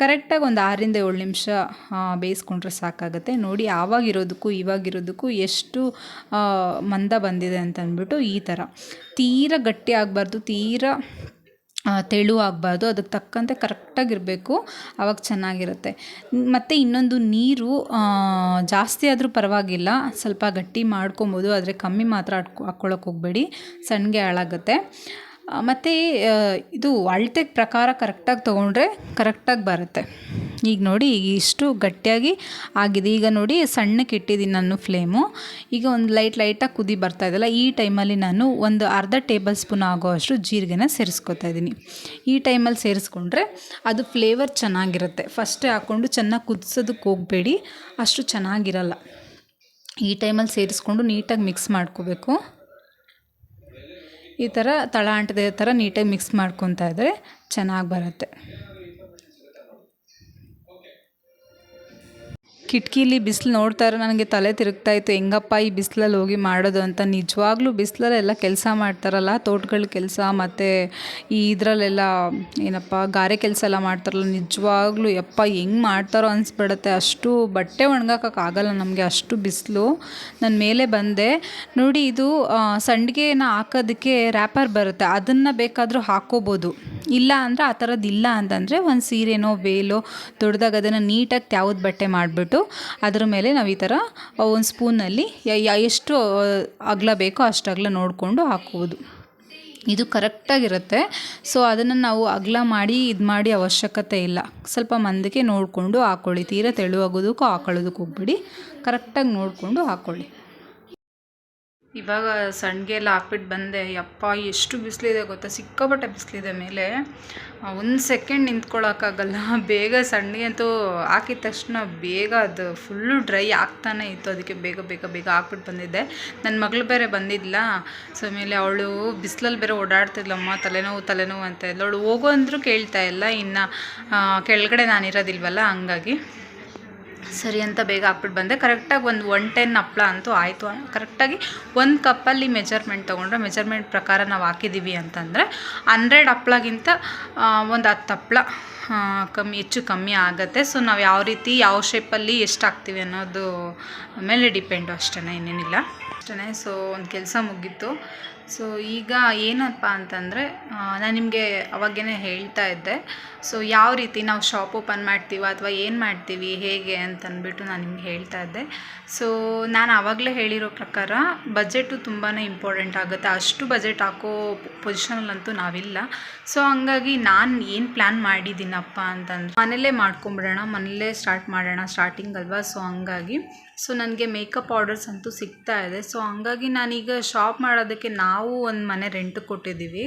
[SPEAKER 1] ಕರೆಕ್ಟಾಗಿ ಒಂದು ಆರರಿಂದ ಏಳು ನಿಮಿಷ ಬೇಯಿಸ್ಕೊಂಡ್ರೆ ಸಾಕಾಗುತ್ತೆ. ನೋಡಿ, ಆವಾಗಿರೋದಕ್ಕೂ ಇವಾಗಿರೋದಕ್ಕೂ ಎಷ್ಟು ಮಂದ ಬಂದಿದೆ ಅಂತ ಅಂದ್ಬಿಟ್ಟು ಈ ಥರ ತೀರ ಗಟ್ಟಿ ಆಗಬಾರ್ದು. ತೀರ ಆ, ತೆಳು ಆಗಬಾರ್ದು ಅದಕ್ಕೆ ತಕ್ಕಂತೆ ಕರೆಕ್ಟಾಗಿರಬೇಕು ಆವಾಗ ಚೆನ್ನಾಗಿರುತ್ತೆ. ಮತ್ತು ಇನ್ನೊಂದು ನೀರು ಜಾಸ್ತಿ ಆದರೂ ಪರವಾಗಿಲ್ಲ ಸ್ವಲ್ಪ ಗಟ್ಟಿ ಮಾಡ್ಕೊಬೋದು ಆದರೆ ಕಮ್ಮಿ ಮಾತ್ರ ಹಾಕ್ಕೊಳ್ಳೋಕೆ ಹೋಗಬೇಡಿ ಸಣ್ಣಗೆ ಹಾಳಾಗುತ್ತೆ. ಮತ್ತು ಇದು ಅಳತೆ ಪ್ರಕಾರ ಕರೆಕ್ಟಾಗಿ ತೊಗೊಂಡ್ರೆ ಕರೆಕ್ಟಾಗಿ ಬರುತ್ತೆ. ಈಗ ನೋಡಿ, ಈಗ ಇಷ್ಟು ಗಟ್ಟಿಯಾಗಿ ಆಗಿದೆ. ಈಗ ನೋಡಿ, ಸಣ್ಣಕ್ಕೆ ಇಟ್ಟಿದ್ದೀನಿ ನಾನು ಫ್ಲೇಮು ಈಗ ಒಂದು ಲೈಟ್ ಲೈಟಾಗಿ ಕುದಿ ಬರ್ತಾ ಇದೆಯಲ್ಲ, ಈ ಟೈಮಲ್ಲಿ ನಾನು ಒಂದು ಅರ್ಧ ಟೇಬಲ್ ಸ್ಪೂನ್ ಆಗೋವಷ್ಟು ಜೀರಿಗೆನ ಸೇರಿಸ್ಕೊತಾ ಇದ್ದೀನಿ ಈ ಟೈಮಲ್ಲಿ ಸೇರಿಸ್ಕೊಂಡ್ರೆ ಅದು ಫ್ಲೇವರ್ ಚೆನ್ನಾಗಿರುತ್ತೆ. ಫಸ್ಟೇ ಹಾಕ್ಕೊಂಡು ಚೆನ್ನಾಗಿ ಕುದಿಸೋದಕ್ಕೆ ಹೋಗಬೇಡಿ. ಅಷ್ಟು ಚೆನ್ನಾಗಿರಲ್ಲ. ಈ ಟೈಮಲ್ಲಿ ಸೇರಿಸ್ಕೊಂಡು ನೀಟಾಗಿ ಮಿಕ್ಸ್ ಮಾಡ್ಕೋಬೇಕು. ಈ ಥರ ತಳ ಅಂಟದೇ ಥರ ನೀಟಾಗಿ ಮಿಕ್ಸ್ ಮಾಡ್ಕೊತಾ ಇದ್ದರೆ ಚೆನ್ನಾಗಿ ಬರುತ್ತೆ. ಕಿಟಕಿಲಿ ಬಿಸಿಲು ನೋಡ್ತಾರೆ ನನಗೆ ತಲೆ ತಿರುಗ್ತಾ ಇತ್ತು. ಹೆಂಗಪ್ಪ ಈ ಬಿಸಿಲಲ್ಲಿ ಹೋಗಿ ಮಾಡೋದು ಅಂತ. ನಿಜವಾಗ್ಲೂ ಬಿಸಿಲಲ್ಲೆಲ್ಲ ಕೆಲಸ ಮಾಡ್ತಾರಲ್ಲ, ತೋಟಗಳ ಕೆಲಸ ಮತ್ತು ಈ ಇದರಲ್ಲೆಲ್ಲ ಏನಪ್ಪ, ಗಾರೆ ಕೆಲಸ ಎಲ್ಲ ಮಾಡ್ತಾರಲ್ಲ. ನಿಜವಾಗ್ಲೂ ಯಪ್ಪ, ಹೆಂಗೆ ಮಾಡ್ತಾರೋ ಅನಿಸ್ಬಿಡತ್ತೆ. ಅಷ್ಟು ಬಟ್ಟೆ ಒಣಗಾಕೋಕ್ಕಾಗಲ್ಲ ನಮಗೆ, ಅಷ್ಟು ಬಿಸಿಲು ನಾನು ಮೇಲೆ ಬಂದೆ. ನೋಡಿ, ಇದು ಸಂಡಿಗೆನ ಹಾಕೋದಕ್ಕೆ ರ್ಯಾಪರ್ ಬರುತ್ತೆ. ಅದನ್ನು ಬೇಕಾದರೂ ಹಾಕೋಬೋದು. ಇಲ್ಲ ಅಂದರೆ ಆ ಥರದ್ದು ಇಲ್ಲ ಅಂತಂದರೆ ಒಂದು ಸೀರೆನೋ, ವೇಲೋ, ದೊಡ್ಡದಾಗ ಅದನ್ನು ನೀಟಾಗಿ ತ್ಯಾವದ ಬಟ್ಟೆ ಮಾಡಿಬಿಟ್ಟು ಅದ್ರ ಮೇಲೆ ನಾವು ಈ ಥರ ಒಂದು ಸ್ಪೂನಲ್ಲಿ ಎಷ್ಟು ಅಗಲ ಬೇಕೋ ಅಷ್ಟು ಅಗಲ ನೋಡಿಕೊಂಡು ಹಾಕ್ಬೋದು ಇದು ಕರೆಕ್ಟಾಗಿರುತ್ತೆ. ಸೊ, ಅದನ್ನು ನಾವು ಅಗಲ ಮಾಡಿ, ಇದು ಮಾಡಿ ಅವಶ್ಯಕತೆ ಇಲ್ಲ. ಸ್ವಲ್ಪ ಮಂದಕ್ಕೆ ನೋಡಿಕೊಂಡು ಹಾಕ್ಕೊಳ್ಳಿ ತೀರಾ ತೆಳುವಾಗೋದಕ್ಕೂ ಹಾಕೊಳ್ಳೋದಕ್ಕೆ ಹೋಗ್ಬಿಡಿ. ಕರೆಕ್ಟಾಗಿ ನೋಡಿಕೊಂಡು ಹಾಕ್ಕೊಳ್ಳಿ ಇವಾಗ ಸಂಡಿಗೆ ಎಲ್ಲ ಹಾಕ್ಬಿಟ್ಟು ಬಂದೆ, ಯಪ್ಪ ಎಷ್ಟು ಬಿಸಿಲಿದೆ ಗೊತ್ತಾ? ಸಿಕ್ಕಾಪಟ್ಟೆ ಬಿಸಿಲಿದೆ ಮೇಲೆ. ಒಂದು ಸೆಕೆಂಡ್ ನಿಂತ್ಕೊಳ್ಳೋಕ್ಕಾಗಲ್ಲ ಬೇಗ ಸಂಡಿಗೆ ಅಂತೂ ಹಾಕಿದ ತಕ್ಷಣ ಬೇಗ ಅದು ಫುಲ್ಲು ಡ್ರೈ ಆಗ್ತಾನೆ ಇತ್ತು. ಅದಕ್ಕೆ ಬೇಗ ಬೇಗ ಬೇಗ ಹಾಕ್ಬಿಟ್ಟು ಬಂದಿದ್ದೆ. ನನ್ನ ಮಗಳು ಬೇರೆ ಬಂದಿದ್ಲ. ಸೊ ಮೇಲೆ ಅವಳು ಬಿಸಿಲಲ್ಲಿ ಬೇರೆ ಓಡಾಡ್ತಿದ್ಲಮ್ಮ, ತಲೆನೋವು ತಲೆನೋವು ಅಂತ. ಇದ್ಲು ಅವಳು ಹೋಗು ಅಂದರೂ ಕೇಳ್ತಾ ಇಲ್ಲ. ಇನ್ನು ಕೆಳಗಡೆ ನಾನಿರೋದಿಲ್ವಲ್ಲ, ಹಂಗಾಗಿ. ಸರಿ ಅಂತ ಬೇಗ ಹಾಕ್ಬಿಟ್ಟು ಬಂದೆ. ಕರೆಕ್ಟಾಗಿ ಒಂದು ಒನ್ ಟೆನ್ ಹಪ್ಳ ಅಂತೂ ಆಯಿತು. ಕರೆಕ್ಟಾಗಿ ಒಂದು ಕಪ್ಪಲ್ಲಿ ಮೆಜರ್ಮೆಂಟ್ ತೊಗೊಂಡ್ರೆ ಮೆಜರ್ಮೆಂಟ್ ಪ್ರಕಾರ ನಾವು ಹಾಕಿದ್ದೀವಿ ಅಂತಂದರೆ ಹಂಡ್ರೆಡ್ ಹಪ್ಳಗಿಂತ ಒಂದು ಹತ್ತು ಹಪ್ಳ ಕಮ್ಮಿ, ಹೆಚ್ಚು ಕಮ್ಮಿ ಆಗುತ್ತೆ. ಸೊ ನಾವು ಯಾವ ರೀತಿ, ಯಾವ ಶೇಪಲ್ಲಿ ಎಷ್ಟು ಹಾಕ್ತೀವಿ ಅನ್ನೋದು ಮೇಲೆ ಡಿಪೆಂಡು ಅಷ್ಟೇ ಇನ್ನೇನಿಲ್ಲ. ಅಷ್ಟೇ ಸೊ ಒಂದು ಕೆಲಸ ಮುಗೀತು. ಸೊ ಈಗ ಏನಪ್ಪ ಅಂತಂದರೆ ನಾನು ನಿಮಗೆ ಅವಾಗೇ ಹೇಳ್ತಾ ಇದ್ದೆ. ಸೊ ಯಾವ ರೀತಿ ನಾವು ಶಾಪ್ ಓಪನ್ ಮಾಡ್ತೀವ ಅಥವಾ ಏನು ಮಾಡ್ತೀವಿ, ಹೇಗೆ ಅಂತಂದ್ಬಿಟ್ಟು ನಾನು ನಿಮ್ಗೆ ಹೇಳ್ತಾ ಇದ್ದೆ. ಸೊ ನಾನು ಆವಾಗಲೇ ಹೇಳಿರೋ ಪ್ರಕಾರ ಬಜೆಟು ತುಂಬಾ ಇಂಪಾರ್ಟೆಂಟ್ ಆಗುತ್ತೆ. ಅಷ್ಟು ಬಜೆಟ್ ಹಾಕೋ ಪೊಸಿಷನಲ್ಲಂತೂ ನಾವಿಲ್ಲ. ಸೊ ಹಂಗಾಗಿ ನಾನು ಏನು ಪ್ಲ್ಯಾನ್ ಮಾಡಿದ್ದೀನಪ್ಪ ಅಂತಂದರೆ, ಮನೇಲೇ ಮಾಡ್ಕೊಂಬಿಡೋಣ, ಮನೇಲೇ ಸ್ಟಾರ್ಟ್ ಮಾಡೋಣ ಸ್ಟಾರ್ಟಿಂಗ್ ಅಲ್ವಾ? ಸೊ ಹಂಗಾಗಿ ಸೊ ನನಗೆ ಮೇಕಪ್ ಆರ್ಡರ್ಸ್ ಅಂತೂ ಸಿಗ್ತಾ ಇದೆ. ಸೊ ಹಂಗಾಗಿ ನಾನೀಗ ಶಾಪ್ ಮಾಡೋದಕ್ಕೆ ನಾವು ಒಂದು ಮನೆ ರೆಂಟ್ ಕೊಟ್ಟಿದ್ದೀವಿ.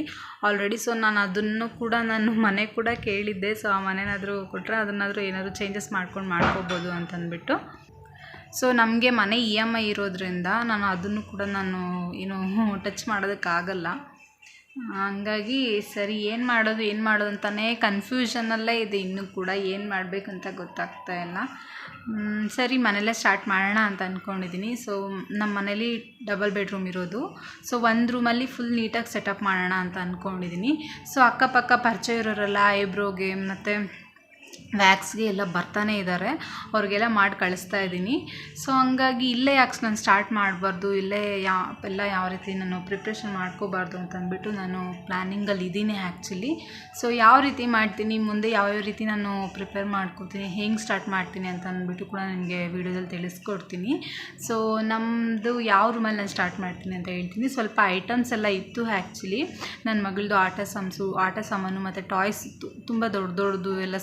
[SPEAKER 1] ಆಲ್ರೆಡಿ ಸೊ ನಾನು ಅದನ್ನು ಕೂಡ ನಾನು ಮನೆ ಕೂಡ ಕೇಳಿದ್ದೆ. ಸೊ ಆ ಮನೆನಾದರೂ ಕೊಟ್ಟರೆ ಅದನ್ನಾದರೂ ಏನಾದರೂ ಚೇಂಜಸ್ ಮಾಡ್ಕೊಂಡು ಮಾಡ್ಕೋಬೋದು ಅಂತಂದ್ಬಿಟ್ಟು. ಸೊ ನಮಗೆ ಮನೆ ಇ ಎಂ ಐ ಇರೋದ್ರಿಂದ ನಾನು ಅದನ್ನು ಕೂಡ ನಾನು, ಏನು ಟಚ್ ಮಾಡೋದಕ್ಕಾಗಲ್ಲ. ಹಂಗಾಗಿ ಸರಿ, ಏನು ಮಾಡೋದು ಏನು ಮಾಡೋದು ಅಂತಲೇ ಕನ್ಫ್ಯೂಷನಲ್ಲೇ ಇದೆ. ಇನ್ನೂ ಕೂಡ ಏನು ಮಾಡಬೇಕಂತ ಗೊತ್ತಾಗ್ತಾ ಇಲ್ಲ. ಸರಿ, ಮನೆಯಲ್ಲೇ ಸ್ಟಾರ್ಟ್ ಮಾಡೋಣ ಅಂತ ಅಂದ್ಕೊಂಡಿದ್ದೀನಿ ಸೊ ನಮ್ಮ ಮನೇಲಿ ಡಬಲ್ ಬೆಡ್ರೂಮ್ ಇರೋದು. ಸೊ ಒಂದು ರೂಮಲ್ಲಿ ಫುಲ್ ನೀಟಾಗಿ ಸೆಟಪ್ ಮಾಡೋಣ ಅಂತ ಅಂದ್ಕೊಂಡಿದ್ದೀನಿ ಸೊ ಅಕ್ಕಪಕ್ಕ ಪರಿಚಯ ಇರೋರಲ್ಲ, ಐಬ್ರೋಗೆ ಮತ್ತು ವ್ಯಾಕ್ಸ್ಗೆ ಎಲ್ಲ ಬರ್ತಾನೆ ಇದ್ದಾರೆ. ಅವ್ರಿಗೆಲ್ಲ ಮಾಡಿ ಕಳಿಸ್ತಾ ಇದ್ದೀನಿ. ಸೊ ಹಂಗಾಗಿ ಇಲ್ಲೇ ಯಾಕೆ ನಾನು ಸ್ಟಾರ್ಟ್ ಮಾಡಬಾರ್ದು, ಇಲ್ಲೇ ಯಾ, ಎಲ್ಲ ಯಾವ ರೀತಿ ನಾನು ಪ್ರಿಪ್ರೇಷನ್ ಮಾಡ್ಕೋಬಾರ್ದು ಅಂತ ಅಂದ್ಬಿಟ್ಟು ನಾನು ಪ್ಲ್ಯಾನಿಂಗಲ್ಲಿ ಇದ್ದೀನಿ ಆ್ಯಕ್ಚುಲಿ ಸೊ ಯಾವ ರೀತಿ ಮಾಡ್ತೀನಿ, ಮುಂದೆ ಯಾವ್ಯಾವ ರೀತಿ ನಾನು ಪ್ರಿಪೇರ್ ಮಾಡ್ಕೋತೀನಿ, ಹೆಂಗೆ ಸ್ಟಾರ್ಟ್ ಮಾಡ್ತೀನಿ ಅಂತ ಅಂದ್ಬಿಟ್ಟು ಕೂಡ ನನಗೆ ವೀಡಿಯೋದಲ್ಲಿ ತಿಳಿಸ್ಕೊಡ್ತೀನಿ. ಸೊ ನಮ್ಮದು ಯಾವ ರೂಮಲ್ಲಿ ನಾನು ಸ್ಟಾರ್ಟ್ ಮಾಡ್ತೀನಿ ಅಂತ ಹೇಳ್ತೀನಿ. ಸ್ವಲ್ಪ ಐಟಮ್ಸ್ ಎಲ್ಲ ಇತ್ತು ಆ್ಯಕ್ಚುಲಿ ನನ್ನ ಮಗಳದು ಆಟ ಸಾಮ್ಸು, ಆಟ ಸಾಮಾನು ಮತ್ತು ಟಾಯ್ಸ್ ಇತ್ತು. ತುಂಬ ದೊಡ್ಡ ದೊಡ್ಡದು, ಎಲ್ಲ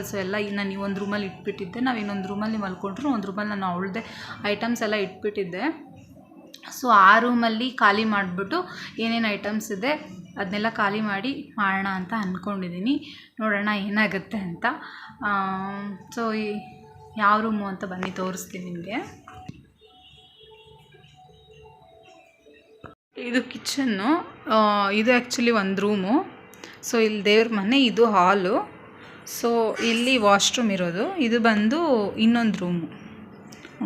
[SPEAKER 1] ಸೈಕಲ್ಸ್ ಎಲ್ಲ ನಾನು ಈ ಒಂದು ರೂಮಲ್ಲಿ ಇಟ್ಬಿಟ್ಟಿದ್ದೆ, ನಾವು ಇನ್ನೊಂದು ರೂಮಲ್ಲಿ ಮಲ್ಕೊಂಡ್ರು, ಒಂದು ರೂಮಲ್ಲಿ ನಾನು ಅವಳದೇ ಐಟಮ್ಸ್ ಎಲ್ಲ ಇಟ್ಬಿಟ್ಟಿದ್ದೆ. ಸೊ ಆ ರೂಮಲ್ಲಿ ಖಾಲಿ ಮಾಡಿಬಿಟ್ಟು ಏನೇನು ಐಟಮ್ಸ್ ಇದೆ ಅದನ್ನೆಲ್ಲ ಖಾಲಿ ಮಾಡಿ ಮಾಡೋಣ ಅಂತ ಅಂದ್ಕೊಂಡಿದ್ದೀನಿ ನೋಡೋಣ ಏನಾಗುತ್ತೆ ಅಂತ. ಸೊ ಯಾವ ರೂಮು ಅಂತ ಬನ್ನಿ, ತೋರಿಸ್ತೀನಿ ನಿಮಗೆ. ಇದು ಕಿಚನ್ನು ಇದು ಆ್ಯಕ್ಚುಲಿ ಒಂದು ರೂಮು ಸೊ ಇಲ್ಲಿ ದೇವ್ರ ಮನೆ, ಇದು ಹಾಲು ಸೊ ಇಲ್ಲಿ ವಾಶ್ರೂಮ್ ಇರೋದು. ಇದು ಬಂದು ಇನ್ನೊಂದು ರೂಮು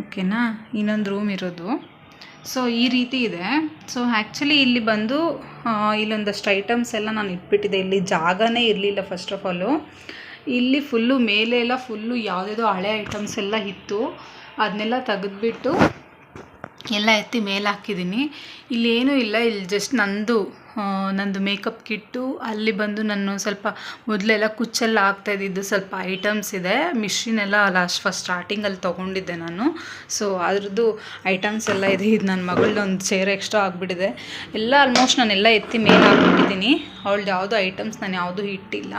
[SPEAKER 1] ಓಕೆನಾ ಇನ್ನೊಂದು ರೂಮ್ ಇರೋದು. ಸೊ ಈ ರೀತಿ ಇದೆ. ಸೊ ಆ್ಯಕ್ಚುಲಿ ಇಲ್ಲಿ ಬಂದು ಇಲ್ಲೊಂದಷ್ಟು ಐಟಮ್ಸ್ ಎಲ್ಲ ನಾನು ಇಟ್ಬಿಟ್ಟಿದ್ದೆ. ಇಲ್ಲಿ ಜಾಗನೇ ಇರಲಿಲ್ಲ ಫಸ್ಟ್ ಆಫ್ ಆಲು ಇಲ್ಲಿ ಫುಲ್ಲು ಮೇಲೆ ಎಲ್ಲ ಫುಲ್ಲು ಯಾವುದೇದೋ ಹಳೆ ಐಟಮ್ಸ್ ಎಲ್ಲ ಇತ್ತು. ಅದನ್ನೆಲ್ಲ ತೆಗೆದ್ಬಿಟ್ಟು ಎಲ್ಲ ಎತ್ತಿ ಮೇಲೆ ಹಾಕಿದ್ದೀನಿ. ಇಲ್ಲಿ ಏನೂ ಇಲ್ಲ. ಇಲ್ಲಿ ಜಸ್ಟ್ ನಂದು ನಂದು ಮೇಕಪ್ ಕಿಟ್ಟು. ಅಲ್ಲಿ ಬಂದು ನಾನು ಸ್ವಲ್ಪ ಮೊದಲೆಲ್ಲ ಕುಚ್ಚೆಲ್ಲ ಇದ್ದಿದ್ದು ಸ್ವಲ್ಪ ಐಟಮ್ಸ್ ಇದೆ. ಮಿಷಿನ್ ಎಲ್ಲ ಲಾಸ್ಟ್ ಫಸ್ಟ್ ಸ್ಟಾರ್ಟಿಂಗಲ್ಲಿ ತೊಗೊಂಡಿದ್ದೆ ನಾನು. ಸೊ ಅದ್ರದ್ದು ಐಟಮ್ಸ್ ಎಲ್ಲ ಇದೆ. ಇದು ನನ್ನ ಮಗಳದ್ದು ಒಂದು ಚೇರ್ ಎಕ್ಸ್ಟ್ರಾ ಆಗಿಬಿಟ್ಟಿದೆ. ಎಲ್ಲ ಆಲ್ಮೋಸ್ಟ್ ನಾನೆಲ್ಲ ಎತ್ತಿ ಮೇಲೆ ಹಾಕ್ಬಿಟ್ಟಿದ್ದೀನಿ ಅವಳ್ದು ಯಾವುದೋ ಐಟಮ್ಸ್ ನಾನು ಯಾವುದೂ ಇಟ್ಟಿಲ್ಲ.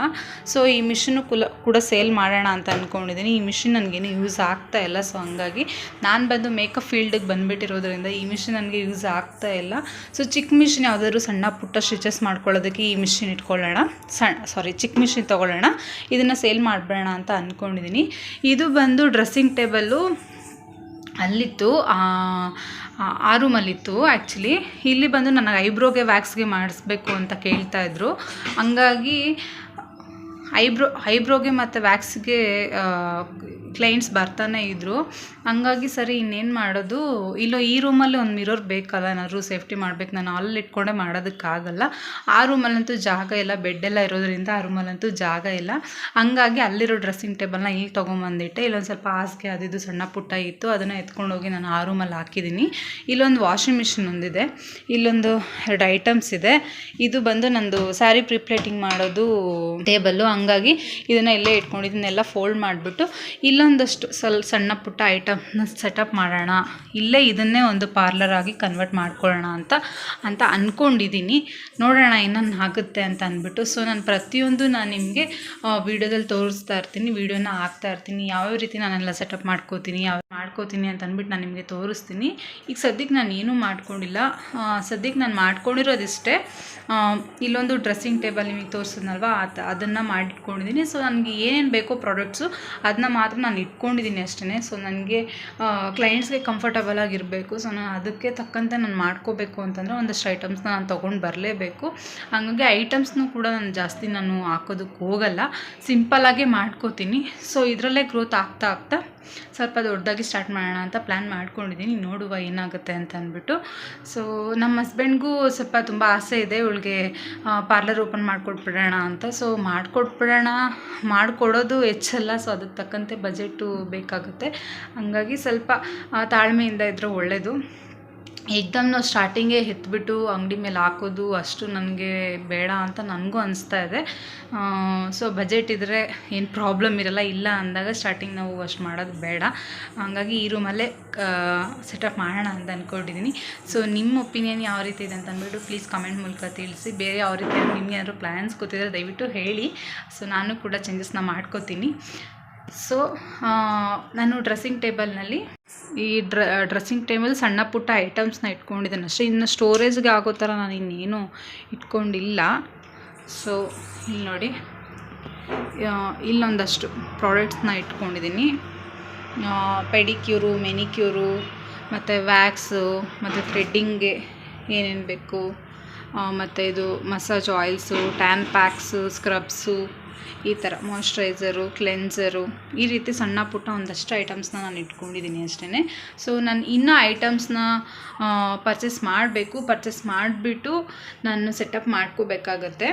[SPEAKER 1] ಸೊ ಈ ಮಿಷಿನು ಕುಲ, ಕೂಡ ಸೇಲ್ ಮಾಡೋಣ ಅಂತ ಅಂದ್ಕೊಂಡಿದ್ದೀನಿ ಈ ಮಿಷಿನ್ ನನಗೇನು ಯೂಸ್ ಆಗ್ತಾ ಇಲ್ಲ. ಸೊ ಹಂಗಾಗಿ ನಾನು ಬಂದು ಮೇಕಪ್ ಫೀಲ್ಡಿಗೆ ಬಂದುಬಿಟ್ಟಿರೋದ್ರಿಂದ ಈ ಮಿಷಿನ್ ನನಗೆ ಯೂಸ್ ಆಗ್ತಾ ಇಲ್ಲ. ಸೊ ಚಿಕ್ಕ ಮಿಷಿನ್ ಯಾವುದಾದ್ರು ಸಣ್ಣ ಸ್ಟಿಚಸ್ ಮಾಡ್ಕೊಳ್ಳೋದಕ್ಕೆ ಈ ಮಿಷಿನ್ ಇಟ್ಕೊಳ್ಳೋಣ. ಸಣ್ಣ ಸಾರಿ ಚಿಕ್ಕ ಮಿಷಿನ್ ತೊಗೊಳ್ಳೋಣ. ಇದನ್ನು ಸೇಲ್ ಮಾಡಿಬಿಡೋಣ ಅಂತ ಅಂದ್ಕೊಂಡಿದ್ದೀನಿ ಇದು ಬಂದು ಡ್ರೆಸ್ಸಿಂಗ್ ಟೇಬಲ್ಲು ಅಲ್ಲಿತ್ತು, ಆ ರೂಮಲ್ಲಿತ್ತು ಆ್ಯಕ್ಚುಲಿ ಇಲ್ಲಿ ಬಂದು ನನಗೆ ಐಬ್ರೋಗೆ ವ್ಯಾಕ್ಸ್ಗೆ ಮಾಡಿಸ್ಬೇಕು ಅಂತ ಕೇಳ್ತಾ ಇದ್ರು. ಹಂಗಾಗಿ, ಐಬ್ರೋ, ಐಬ್ರೋಗೆ ಮತ್ತು ವ್ಯಾಕ್ಸ್ಗೆ ಕ್ಲೈಂಟ್ಸ್ ಬರ್ತಾನೆ ಇದ್ದರು ಹಂಗಾಗಿ ಸರಿ ಇನ್ನೇನು ಮಾಡೋದು? ಇಲ್ಲೋ ಈ ರೂಮಲ್ಲಿ ಒಂದು ಮಿರೋರ್ ಬೇಕಲ್ಲ, ಏನಾದ್ರು ಸೇಫ್ಟಿ ಮಾಡ್ಬೇಕು. ನಾನು ಅಲ್ಲಿ ಇಟ್ಕೊಂಡೆ ಮಾಡೋದಕ್ಕಾಗಲ್ಲ. ಆ ರೂಮಲ್ಲಂತೂ ಜಾಗ ಇಲ್ಲ ಬೆಡ್ಡೆಲ್ಲ ಇರೋದ್ರಿಂದ ಆ ರೂಮಲ್ಲಂತೂ ಜಾಗ ಇಲ್ಲ. ಹಂಗಾಗಿ ಅಲ್ಲಿರೋ ಡ್ರೆಸ್ಸಿಂಗ್ ಟೇಬಲ್ನ ಇಲ್ಲಿ ತೊಗೊಂಬಂದಿಟ್ಟೆ. ಇಲ್ಲೊಂದು ಸ್ವಲ್ಪ ಹಾಸಿಗೆ ಅದಿದ್ದು ಸಣ್ಣ ಪುಟ್ಟ ಇತ್ತು. ಅದನ್ನು ಎತ್ಕೊಂಡೋಗಿ ನಾನು ಆ ರೂಮಲ್ಲಿ ಹಾಕಿದ್ದೀನಿ ಇಲ್ಲೊಂದು ವಾಷಿಂಗ್ ಮಿಷಿನ್ ಒಂದಿದೆ. ಇಲ್ಲೊಂದು ಎರಡು ಐಟಮ್ಸ್ ಇದೆ. ಇದು ಬಂದು ನಂದು ಸ್ಯಾರಿ ಪ್ರಿಪ್ಲೇಟಿಂಗ್ ಮಾಡೋದು ಟೇಬಲ್ಲು ಹಂಗಾಗಿ ಇದನ್ನು ಇಲ್ಲೇ ಇಟ್ಕೊಂಡು ಇದನ್ನೆಲ್ಲ ಫೋಲ್ಡ್ ಮಾಡಿಬಿಟ್ಟು ಇಲ್ಲೊಂದಷ್ಟು ಸ್ವಲ್ಪ ಸಣ್ಣ ಪುಟ್ಟ ಐಟಮ್ನ ಸೆಟಪ್ ಮಾಡೋಣ. ಇಲ್ಲೇ ಇದನ್ನೇ ಒಂದು ಪಾರ್ಲರ್ ಆಗಿ ಕನ್ವರ್ಟ್ ಮಾಡ್ಕೊಳ್ಳೋಣ ಅಂತ ಅಂತ ಅಂದ್ಕೊಂಡಿದ್ದೀನಿ ನೋಡೋಣ ಏನನ್ನು ಆಗುತ್ತೆ ಅಂತ ಅಂದ್ಬಿಟ್ಟು ಸೊ ನಾನು ಪ್ರತಿಯೊಂದು ನಾನು ನಿಮಗೆ ವೀಡಿಯೋದಲ್ಲಿ ತೋರಿಸ್ತಾ ಇರ್ತೀನಿ, ವೀಡಿಯೋನ ಹಾಕ್ತಾ ಇರ್ತೀನಿ. ಯಾವ್ಯಾವ ರೀತಿ ನಾನೆಲ್ಲ ಸೆಟಪ್ ಮಾಡ್ಕೋತೀನಿ, ಯಾವ, ಮಾಡ್ಕೋತೀನಿ ಅಂತ ಅಂದ್ಬಿಟ್ಟು ನಾನು ನಿಮಗೆ ತೋರಿಸ್ತೀನಿ. ಈಗ ಸದ್ಯಕ್ಕೆ ನಾನು ಏನೂ ಮಾಡ್ಕೊಂಡಿಲ್ಲ. ಸದ್ಯಕ್ಕೆ ನಾನು ಮಾಡ್ಕೊಂಡಿರೋದಿಷ್ಟೇ. ಇಲ್ಲೊಂದು ಡ್ರೆಸ್ಸಿಂಗ್ ಟೇಬಲ್ ನಿಮಗೆ ತೋರಿಸಿದ್ನಲ್ವ? ಅದು, ಅದನ್ನು ಮಾಡಿಟ್ಕೊಂಡಿದ್ದೀನಿ ಸೊ ನನಗೆ ಏನೇನು ಬೇಕೋ ಪ್ರಾಡಕ್ಟ್ಸು ಅದನ್ನ ಮಾತ್ರ ನಾನು ಇಟ್ಕೊಂಡಿದ್ದೀನಿ ಅಷ್ಟೇ ಸೊ ನನಗೆ ಕ್ಲೈಂಟ್ಸ್ಗೆ ಕಂಫರ್ಟಬಲ್ ಆಗಿರಬೇಕು. ಸೊ ನಾನು ಅದಕ್ಕೆ ತಕ್ಕಂತೆ ನಾನು ಮಾಡ್ಕೋಬೇಕು ಅಂತಂದರೆ ಒಂದಷ್ಟು ಐಟಮ್ಸ್ನ ನಾನು ತೊಗೊಂಡು ಬರಲೇಬೇಕು. ಹಂಗಾಗಿ ಐಟಮ್ಸ್ನೂ ಕೂಡ ನಾನು ಜಾಸ್ತಿ ನಾನು ಹಾಕೋದಕ್ಕೆ ಹೋಗಲ್ಲ. ಸಿಂಪಲ್ಲಾಗೆ ಮಾಡ್ಕೋತೀನಿ. ಸೊ ಇದರಲ್ಲೇ ಗ್ರೋತ್ ಆಗ್ತಾ ಆಗ್ತಾ ಸ್ವಲ್ಪ ದೊಡ್ಡದಾಗಿ ಸ್ಟಾರ್ಟ್ ಮಾಡೋಣ ಅಂತ ಪ್ಲ್ಯಾನ್ ಮಾಡ್ಕೊಂಡಿದ್ದೀನಿ. ನೋಡುವ ಏನಾಗುತ್ತೆ ಅಂತ ಅಂದ್ಬಿಟ್ಟು. ಸೊ ನಮ್ಮ ಹಸ್ಬೆಂಡ್ಗೂ ಸ್ವಲ್ಪ ತುಂಬ ಆಸೆ ಇದೆ. ಇವಳಿಗೆ ಪಾರ್ಲರ್ ಓಪನ್ ಮಾಡ್ಕೊಟ್ಬಿಡೋಣ ಅಂತ. ಸೊ ಮಾಡಿಕೊಟ್ಬಿಡೋಣ, ಮಾಡಿಕೊಡೋದು ಹೆಚ್ಚಲ್ಲ. ಸೊ ಅದಕ್ಕೆ ತಕ್ಕಂತೆ ಬಜೆಟು ಬೇಕಾಗುತ್ತೆ. ಹಂಗಾಗಿ ಸ್ವಲ್ಪ ತಾಳ್ಮೆಯಿಂದ ಇದ್ದರೆ ಒಳ್ಳೆಯದು ಏಕ್ದಮ್ ನಾವು ಸ್ಟಾರ್ಟಿಂಗೇ ಎತ್ಬಿಟ್ಟು ಅಂಗಡಿ ಮೇಲೆ ಹಾಕೋದು ಅಷ್ಟು ನನಗೆ ಬೇಡ ಅಂತ ನನಗೂ ಅನಿಸ್ತಾ ಇದೆ. ಸೊ ಬಜೆಟ್ ಇದ್ದರೆ ಏನು ಪ್ರಾಬ್ಲಮ್ ಇರಲ್ಲ, ಇಲ್ಲ ಅಂದಾಗ ಸ್ಟಾರ್ಟಿಂಗ್ ನಾವು ಅಷ್ಟು ಮಾಡೋದು ಬೇಡ. ಹಂಗಾಗಿ ಈ ರೂಮಲ್ಲೇ ಸೆಟಪ್ ಮಾಡೋಣ ಅಂತ ಅಂದ್ಕೊಂಡಿದ್ದೀನಿ ಸೊ ನಿಮ್ಮ ಒಪಿನಿಯನ್ ಯಾವ ರೀತಿ ಇದೆ ಅಂತ ಅಂದ್ಬಿಟ್ಟು ಪ್ಲೀಸ್ ಕಮೆಂಟ್ ಮೂಲಕ ತಿಳಿಸಿ. ಬೇರೆ ಯಾವ ರೀತಿ ನಿಮ್ಗೆ ಏನಾದರೂ ಪ್ಲ್ಯಾನ್ಸ್ ಗೊತ್ತಿದ್ರೆ ದಯವಿಟ್ಟು ಹೇಳಿ. ಸೊ ನಾನು ಕೂಡ ಚೇಂಜಸ್ನ ಮಾಡ್ಕೋತೀನಿ. ಸೊ ನಾನು ಡ್ರೆಸ್ಸಿಂಗ್ ಟೇಬಲ್ನಲ್ಲಿ ಈ ಡ್ರ ಡ್ರೆಸ್ಸಿಂಗ್ ಟೇಬಲ್ ಸಣ್ಣ ಪುಟ್ಟ ಐಟಮ್ಸ್ನ ಇಟ್ಕೊಂಡಿದ್ದೇನೆ. ಅಷ್ಟೇ, ಇನ್ನು ಸ್ಟೋರೇಜ್ಗೆ ಆಗೋ ಥರ ನಾನು ಇನ್ನೇನು ಇಟ್ಕೊಂಡಿಲ್ಲ. ಸೊ ಇಲ್ಲಿ ನೋಡಿ. ಇಲ್ಲೊಂದಷ್ಟು ಪ್ರಾಡಕ್ಟ್ಸ್ನ ಇಟ್ಕೊಂಡಿದ್ದೀನಿ. ಪೆಡಿಕ್ಯೂರು ಮೆನಿಕ್ಯೂರು ಮತ್ತು ವ್ಯಾಕ್ಸು ಮತ್ತು ಥ್ರೆಡ್ಡಿಂಗ್ಗೆ ಏನೇನು ಬೇಕು ಮತ್ತು ಇದು massage oils tan packs scrubs ಈ ಥರ ಮಾಯ್ಶ್ಚರೈಸರು ಕ್ಲೆನ್ಸರು ಈ ರೀತಿ ಸಣ್ಣ ಪುಟ್ಟ ಒಂದಷ್ಟು ಐಟಮ್ಸ್ನ ನಾನು ಇಟ್ಕೊಂಡಿದ್ದೀನಿ ಅಷ್ಟೇ ಸೊ ನಾನು ಇನ್ನೂ ಐಟಮ್ಸ್ನ ಪರ್ಚೇಸ್ ಮಾಡಬೇಕು. ಪರ್ಚೇಸ್ ಮಾಡಿಬಿಟ್ಟು ನಾನು ಸೆಟಪ್ ಮಾಡ್ಕೋಬೇಕಾಗತ್ತೆ.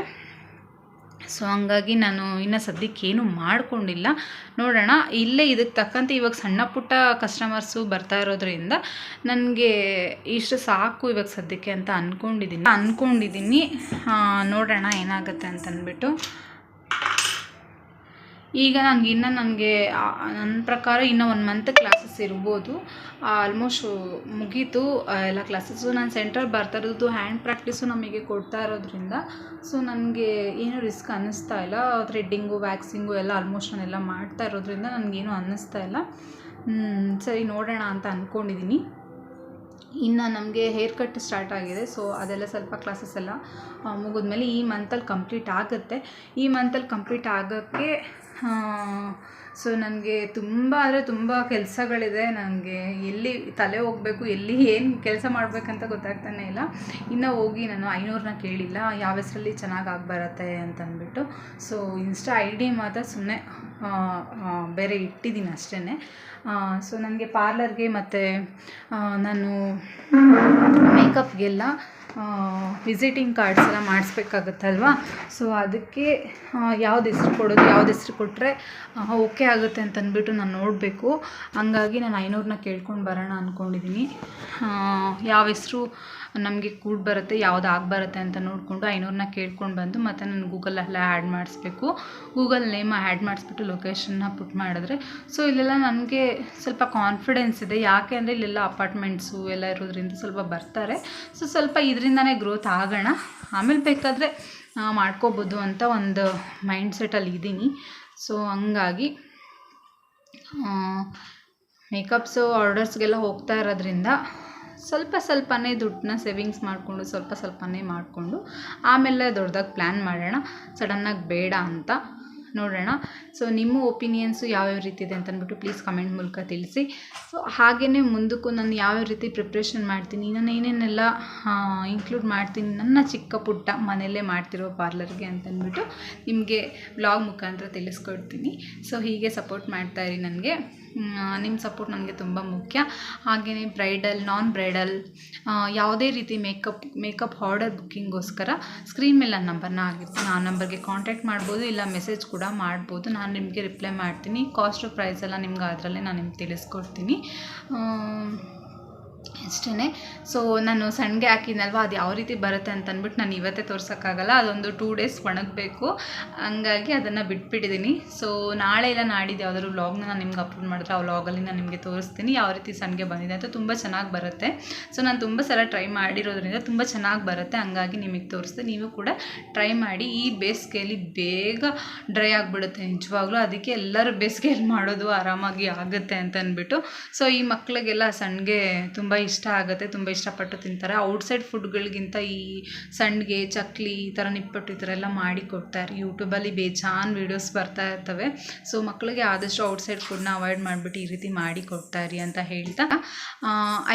[SPEAKER 1] ಸೊ ಹಂಗಾಗಿ ನಾನು ಇನ್ನು ಸದ್ಯಕ್ಕೆ ಏನೂ ಮಾಡ್ಕೊಂಡಿಲ್ಲ. ನೋಡೋಣ, ಇಲ್ಲೇ ಇದಕ್ಕೆ ತಕ್ಕಂತೆ ಇವಾಗ ಸಣ್ಣ ಪುಟ್ಟ ಕಸ್ಟಮರ್ಸು ಬರ್ತಾ ಇರೋದ್ರಿಂದ ನನಗೆ ಇಷ್ಟು ಸಾಕು ಇವಾಗ ಸದ್ಯಕ್ಕೆ ಅಂತ ಅಂದ್ಕೊಂಡಿದ್ದೀನಿ ಅಂದ್ಕೊಂಡಿದ್ದೀನಿ ನೋಡೋಣ ಏನಾಗುತ್ತೆ ಅಂತ ಅಂದ್ಬಿಟ್ಟು ಈಗ ನನಗೆ ಇನ್ನು ನನಗೆ ನನ್ನ ಪ್ರಕಾರ ಇನ್ನು ಒಂದು ಮಂತ್ ಕ್ಲಾಸಸ್ ಇರ್ಬೋದು. ಆಲ್ಮೋಸ್ಟ್ ಮುಗೀತು ಎಲ್ಲ ಕ್ಲಾಸಸ್ಸು ನಾನು ಸೆಂಟ್ರಲ್ ಬರ್ತಾ ಇರೋದು ಹ್ಯಾಂಡ್ ಪ್ರಾಕ್ಟೀಸು ನಮಗೆ ಕೊಡ್ತಾ ಇರೋದ್ರಿಂದ ಸೊ ನನಗೆ ಏನು ರಿಸ್ಕ್ ಅನ್ನಿಸ್ತಾ ಇಲ್ಲ. ಥ್ರೆಡ್ಡಿಂಗು ವ್ಯಾಕ್ಸಿಂಗು ಎಲ್ಲ ಆಲ್ಮೋಸ್ಟ್ ನಾನೆಲ್ಲ ಮಾಡ್ತಾ ಇರೋದ್ರಿಂದ ನನಗೇನು ಅನ್ನಿಸ್ತಾ ಇಲ್ಲ. ಸರಿ ನೋಡೋಣ ಅಂತ ಅಂದ್ಕೊಂಡಿದ್ದೀನಿ ಇನ್ನು ನಮಗೆ ಹೇರ್ ಕಟ್ ಸ್ಟಾರ್ಟ್ ಆಗಿದೆ ಸೊ ಅದೆಲ್ಲ ಸ್ವಲ್ಪ ಕ್ಲಾಸಸ್ ಎಲ್ಲ ಮುಗಿದ್ಮೇಲೆ ಈ ಮಂತಲ್ಲಿ ಕಂಪ್ಲೀಟ್ ಆಗುತ್ತೆ. ಈ ಮಂತಲ್ಲಿ ಕಂಪ್ಲೀಟ್ ಆಗೋಕ್ಕೆ ಸೊ ನನಗೆ ತುಂಬ ಅಂದರೆ ತುಂಬ ಕೆಲಸಗಳಿದೆ. ನನಗೆ ಎಲ್ಲಿ ತಲೆ ಹೋಗಬೇಕು, ಎಲ್ಲಿ ಏನು ಕೆಲಸ ಮಾಡಬೇಕಂತ ಗೊತ್ತಾಗ್ತಾನೆ ಇಲ್ಲ. ಇನ್ನು ಹೋಗಿ ನಾನು ಐನೂರನ್ನ ಕೇಳಿಲ್ಲ. ಯಾವ ಹೆಸರಲ್ಲಿ ಚೆನ್ನಾಗಿ ಆಗಿ ಬರುತ್ತೆ ಅಂತ ಅಂದ್ಬಿಟ್ಟು ಸೊ ಇನ್ಸ್ಟಾ ಐ ಡಿ ಮಾತ್ರ ಸುಮ್ಮನೆ ಬೇರೆ ಇಟ್ಟಿದ್ದೀನಿ ಅಷ್ಟೇ ಸೊ ನನಗೆ ಪಾರ್ಲರ್ಗೆ ಮತ್ತು ನಾನು ಮೇಕಪ್ಗೆಲ್ಲ ವಿಸಿಟಿಂಗ್ ಕಾರ್ಡ್ಸ್ ಎಲ್ಲ ಮಾಡಿಸ್ಬೇಕಾಗತ್ತಲ್ವಾ? ಸೊ ಅದಕ್ಕೆ ಯಾವ್ದು ಹೆಸ್ರು ಕೊಡೋದು, ಯಾವ್ದು ಹೆಸ್ರು ಕೊಟ್ಟರೆ ಓಕೆ ಆಗುತ್ತೆ ಅಂತ ಅಂದ್ಬಿಟ್ಟು ನಾನು ನೋಡಬೇಕು. ಹಂಗಾಗಿ ನಾನು ಐನೂರನ್ನ ಕೇಳ್ಕೊಂಡು ಬರೋಣ ಅಂದ್ಕೊಂಡಿದ್ದೀನಿ ಯಾವ ಹೆಸ್ರು ನಮಗೆ ಕೂಡ ಬರುತ್ತೆ, ಯಾವ್ದು ಆಗಿ ಬರುತ್ತೆ ಅಂತ ನೋಡಿಕೊಂಡು ಐನೂರನ್ನ ಕೇಳ್ಕೊಂಡು ಬಂದು ಮತ್ತು ನಾನು ಗೂಗಲಲ್ಲಿ ಆ್ಯಡ್ ಮಾಡಿಸ್ಬೇಕು. ಗೂಗಲ್ ನೇಮ್ ಆ್ಯಡ್ ಮಾಡಿಸ್ಬಿಟ್ಟು ಲೊಕೇಶನ್ನ ಪುಟ್ ಮಾಡಿದ್ರೆ. ಸೊ ಇಲ್ಲೆಲ್ಲ ನನಗೆ ಸ್ವಲ್ಪ ಕಾನ್ಫಿಡೆನ್ಸ್ ಇದೆ. ಯಾಕೆ ಅಂದರೆ ಇಲ್ಲೆಲ್ಲ ಅಪಾರ್ಟ್ಮೆಂಟ್ಸು ಎಲ್ಲ ಇರೋದ್ರಿಂದ ಸ್ವಲ್ಪ ಬರ್ತಾರೆ. ಸೊ ಸ್ವಲ್ಪ ಇದರಿಂದನೇ ಗ್ರೋತ್ ಆಗೋಣ. ಆಮೇಲೆ ಬೇಕಾದರೆ ಮಾಡ್ಕೋಬೋದು ಅಂತ ಒಂದು ಮೈಂಡ್ ಸೆಟ್ಟಲ್ಲಿ ಇದ್ದೀನಿ. ಸೊ ಹಂಗಾಗಿ ಮೇಕಪ್ಸು ಆರ್ಡರ್ಸ್ಗೆಲ್ಲ ಹೋಗ್ತಾ ಇರೋದ್ರಿಂದ ಸ್ವಲ್ಪ ಸ್ವಲ್ಪನೇ ದುಡ್ಡನ್ನ ಸೇವಿಂಗ್ಸ್ ಮಾಡಿಕೊಂಡು ಸ್ವಲ್ಪ ಸ್ವಲ್ಪನೇ ಮಾಡಿಕೊಂಡು ಆಮೇಲೆ ದೊಡ್ಡದಾಗಿ ಪ್ಲ್ಯಾನ್ ಮಾಡೋಣ. ಸಡನ್ನಾಗಿ ಬೇಡ ಅಂತ ನೋಡೋಣ. ಸೊ, ನಿಮ್ಮ ಒಪಿನಿಯನ್ಸು ಯಾವ್ಯಾವ ರೀತಿ ಇದೆ ಅಂತ ಅಂದ್ಬಿಟ್ಟು ಪ್ಲೀಸ್ ಕಮೆಂಟ್ ಮೂಲಕ ತಿಳಿಸಿ. ಸೊ ಹಾಗೇ ಮುಂದಕ್ಕೂ ನಾನು ಯಾವ್ಯಾವ ರೀತಿ ಪ್ರಿಪ್ರೇಷನ್ ಮಾಡ್ತೀನಿ, ನಾನು ಏನೇನೆಲ್ಲ ಇನ್ಕ್ಲೂಡ್ ಮಾಡ್ತೀನಿ, ನನ್ನ ಚಿಕ್ಕ ಪುಟ್ಟ ಮನೆಯಲ್ಲೇ ಮಾಡ್ತಿರೋ ಪಾರ್ಲರ್ಗೆ ಅಂತಂದ್ಬಿಟ್ಟು ನಿಮಗೆ ಬ್ಲಾಗ್ ಮುಖಾಂತರ ತಿಳಿಸ್ಕೊಡ್ತೀನಿ. ಸೊ, ಹೀಗೆ ಸಪೋರ್ಟ್ ಮಾಡ್ತಾಯಿರಿ ನನಗೆ. ನಿಮ್ಮ ಸಪೋರ್ಟ್ ನನಗೆ ತುಂಬ ಮುಖ್ಯ. ಹಾಗೆಯೇ ಬ್ರೈಡಲ್ ನಾನ್ ಬ್ರೈಡಲ್ ಯಾವುದೇ ರೀತಿ ಮೇಕಪ್ ಮೇಕಪ್ ಆರ್ಡರ್ ಬುಕ್ಕಿಂಗೋಸ್ಕರ ಸ್ಕ್ರೀನ್ ಮೇಲೆ ನನ್ನ ನಂಬರ್ನ ಆಗಿರ್ತೀನಿ ಆ ನಂಬರ್ಗೆ ಕಾಂಟ್ಯಾಕ್ಟ್ ಮಾಡ್ಬೋದು, ಇಲ್ಲ ಮೆಸೇಜ್ ಕೂಡ ಮಾಡ್ಬೋದು. ನಾನು ನಿಮಗೆ ರಿಪ್ಲೈ ಮಾಡ್ತೀನಿ. ಕಾಸ್ಟ್ ಪ್ರೈಸ್ ಎಲ್ಲ ನಿಮ್ಗೆ ಅದರಲ್ಲೇ ನಾನು ನಿಮ್ಗೆ ತಿಳಿಸ್ಕೊಡ್ತೀನಿ. ಅಷ್ಟೇ ಸೊ ನಾನು ಸಣ್ಣಗೆ ಹಾಕಿದ್ನಲ್ವ, ಅದು ಯಾವ ರೀತಿ ಬರುತ್ತೆ ಅಂತ ಅಂದ್ಬಿಟ್ಟು ನಾನು ಇವತ್ತೇ ತೋರ್ಸೋಕ್ಕಾಗಲ್ಲ. ಅದೊಂದು ಟೂ ಡೇಸ್ ಒಣಗಬೇಕು. ಹಂಗಾಗಿ ಅದನ್ನು ಬಿಟ್ಬಿಟ್ಟಿದ್ದೀನಿ ಸೊ ನಾಳೆ ಇಲ್ಲ, ನಾಡಿದ್ದು ಯಾವುದಾದ್ರು ವ್ಲಾಗ್ನ ನಾನು ನಿಮ್ಗೆ ಅಪ್ಲೋಡ್ ಮಾಡಿದ್ರೆ ಆ ವ್ಲಾಗಲ್ಲಿ ನಾನು ನಿಮಗೆ ತೋರಿಸ್ತೀನಿ, ಯಾವ ರೀತಿ ಸಣ್ಣಗೆ ಬಂದಿದೆ ಅಂತ. ತುಂಬ ಚೆನ್ನಾಗಿ ಬರುತ್ತೆ. ಸೊ ನಾನು ತುಂಬ ಸಲ ಟ್ರೈ ಮಾಡಿರೋದ್ರಿಂದ ತುಂಬ ಚೆನ್ನಾಗಿ ಬರುತ್ತೆ. ಹಂಗಾಗಿ ನಿಮಗೆ ತೋರಿಸ್ತೀನಿ ನೀವು ಕೂಡ ಟ್ರೈ ಮಾಡಿ. ಈ ಬೇಸಿಗೆಯಲ್ಲಿ ಬೇಗ ಡ್ರೈ ಆಗಿಬಿಡುತ್ತೆ. ನಿಜವಾಗ್ಲೂ ಅದಕ್ಕೆ ಎಲ್ಲರೂ ಬೇಸಿಗೆಯಲ್ಲಿ ಮಾಡೋದು ಆರಾಮಾಗಿ ಆಗುತ್ತೆ ಅಂತ ಅಂದ್ಬಿಟ್ಟು ಸೊ ಈ ಮಕ್ಕಳಿಗೆಲ್ಲ ಸಣ್ಣಗೆ ತುಂಬ ಇಷ್ಟ. ಆಗುತ್ತೆ, ತುಂಬ ಇಷ್ಟಪಟ್ಟು ತಿಂತಾರೆ. ಔಟ್ಸೈಡ್ ಫುಡ್ಗಳಿಗಿಂತ ಈ ಸಂಡಿಗೆ, ಚಕ್ಲಿ ಈ ಥರ ನಿಪ್ಪಟ್ಟು ಈ ಥರ ಎಲ್ಲ ಮಾಡಿ ಕೊಡ್ತಾರೆ. ಯೂಟ್ಯೂಬಲ್ಲಿ ಬೇಜಾನ್ ವೀಡಿಯೋಸ್ ಬರ್ತಾ ಇರ್ತವೆ. ಸೊ ಮಕ್ಕಳಿಗೆ ಆದಷ್ಟು ಔಟ್ಸೈಡ್ ಫುಡ್ನ ಅವಾಯ್ಡ್ ಮಾಡಿಬಿಟ್ಟು ಈ ರೀತಿ ಮಾಡಿ ಕೊಡ್ತಾಯಿರಿ ಅಂತ ಹೇಳ್ತಾ.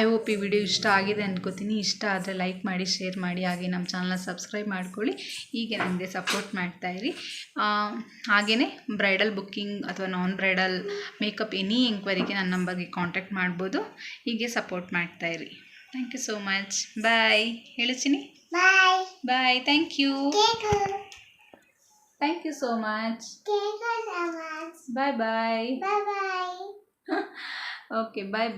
[SPEAKER 1] ಐ ಹೋಪ್ ಈ ವಿಡಿಯೋ ಇಷ್ಟ ಆಗಿದೆ ಅನ್ಕೋತೀನಿ. ಇಷ್ಟ ಆದರೆ ಲೈಕ್ ಮಾಡಿ ಶೇರ್ ಮಾಡಿ. ಹಾಗೆ ನಮ್ಮ ಚಾನಲ್ನ ಸಬ್ಸ್ಕ್ರೈಬ್ ಮಾಡ್ಕೊಳ್ಳಿ. ಹೀಗೆ ನನಗೆ ಸಪೋರ್ಟ್ ಮಾಡ್ತಾಯಿರಿ ಹಾಗೆಯೇ ಬ್ರೈಡಲ್ ಬುಕ್ಕಿಂಗ್ ಅಥವಾ ನಾನ್ ಬ್ರೈಡಲ್ ಮೇಕಪ್ ಎನಿ ಎಂಕ್ವೈರಿಗೆ ನನ್ನ ನಂಬರ್ಗೆ ಕಾಂಟ್ಯಾಕ್ಟ್ ಮಾಡ್ಬೋದು. ಹೀಗೆ ಸಪೋರ್ಟ್ ಮಾಡ್ತಾಯಿರಿ Thank you so much bye ಹೇಳಿಸ್ತೀನಿ
[SPEAKER 3] Bye.
[SPEAKER 1] Bye thank you
[SPEAKER 3] Thank you.
[SPEAKER 1] Thank you so much
[SPEAKER 3] Thank you so much.
[SPEAKER 1] Bye bye
[SPEAKER 3] Bye bye.
[SPEAKER 1] Okay bye bye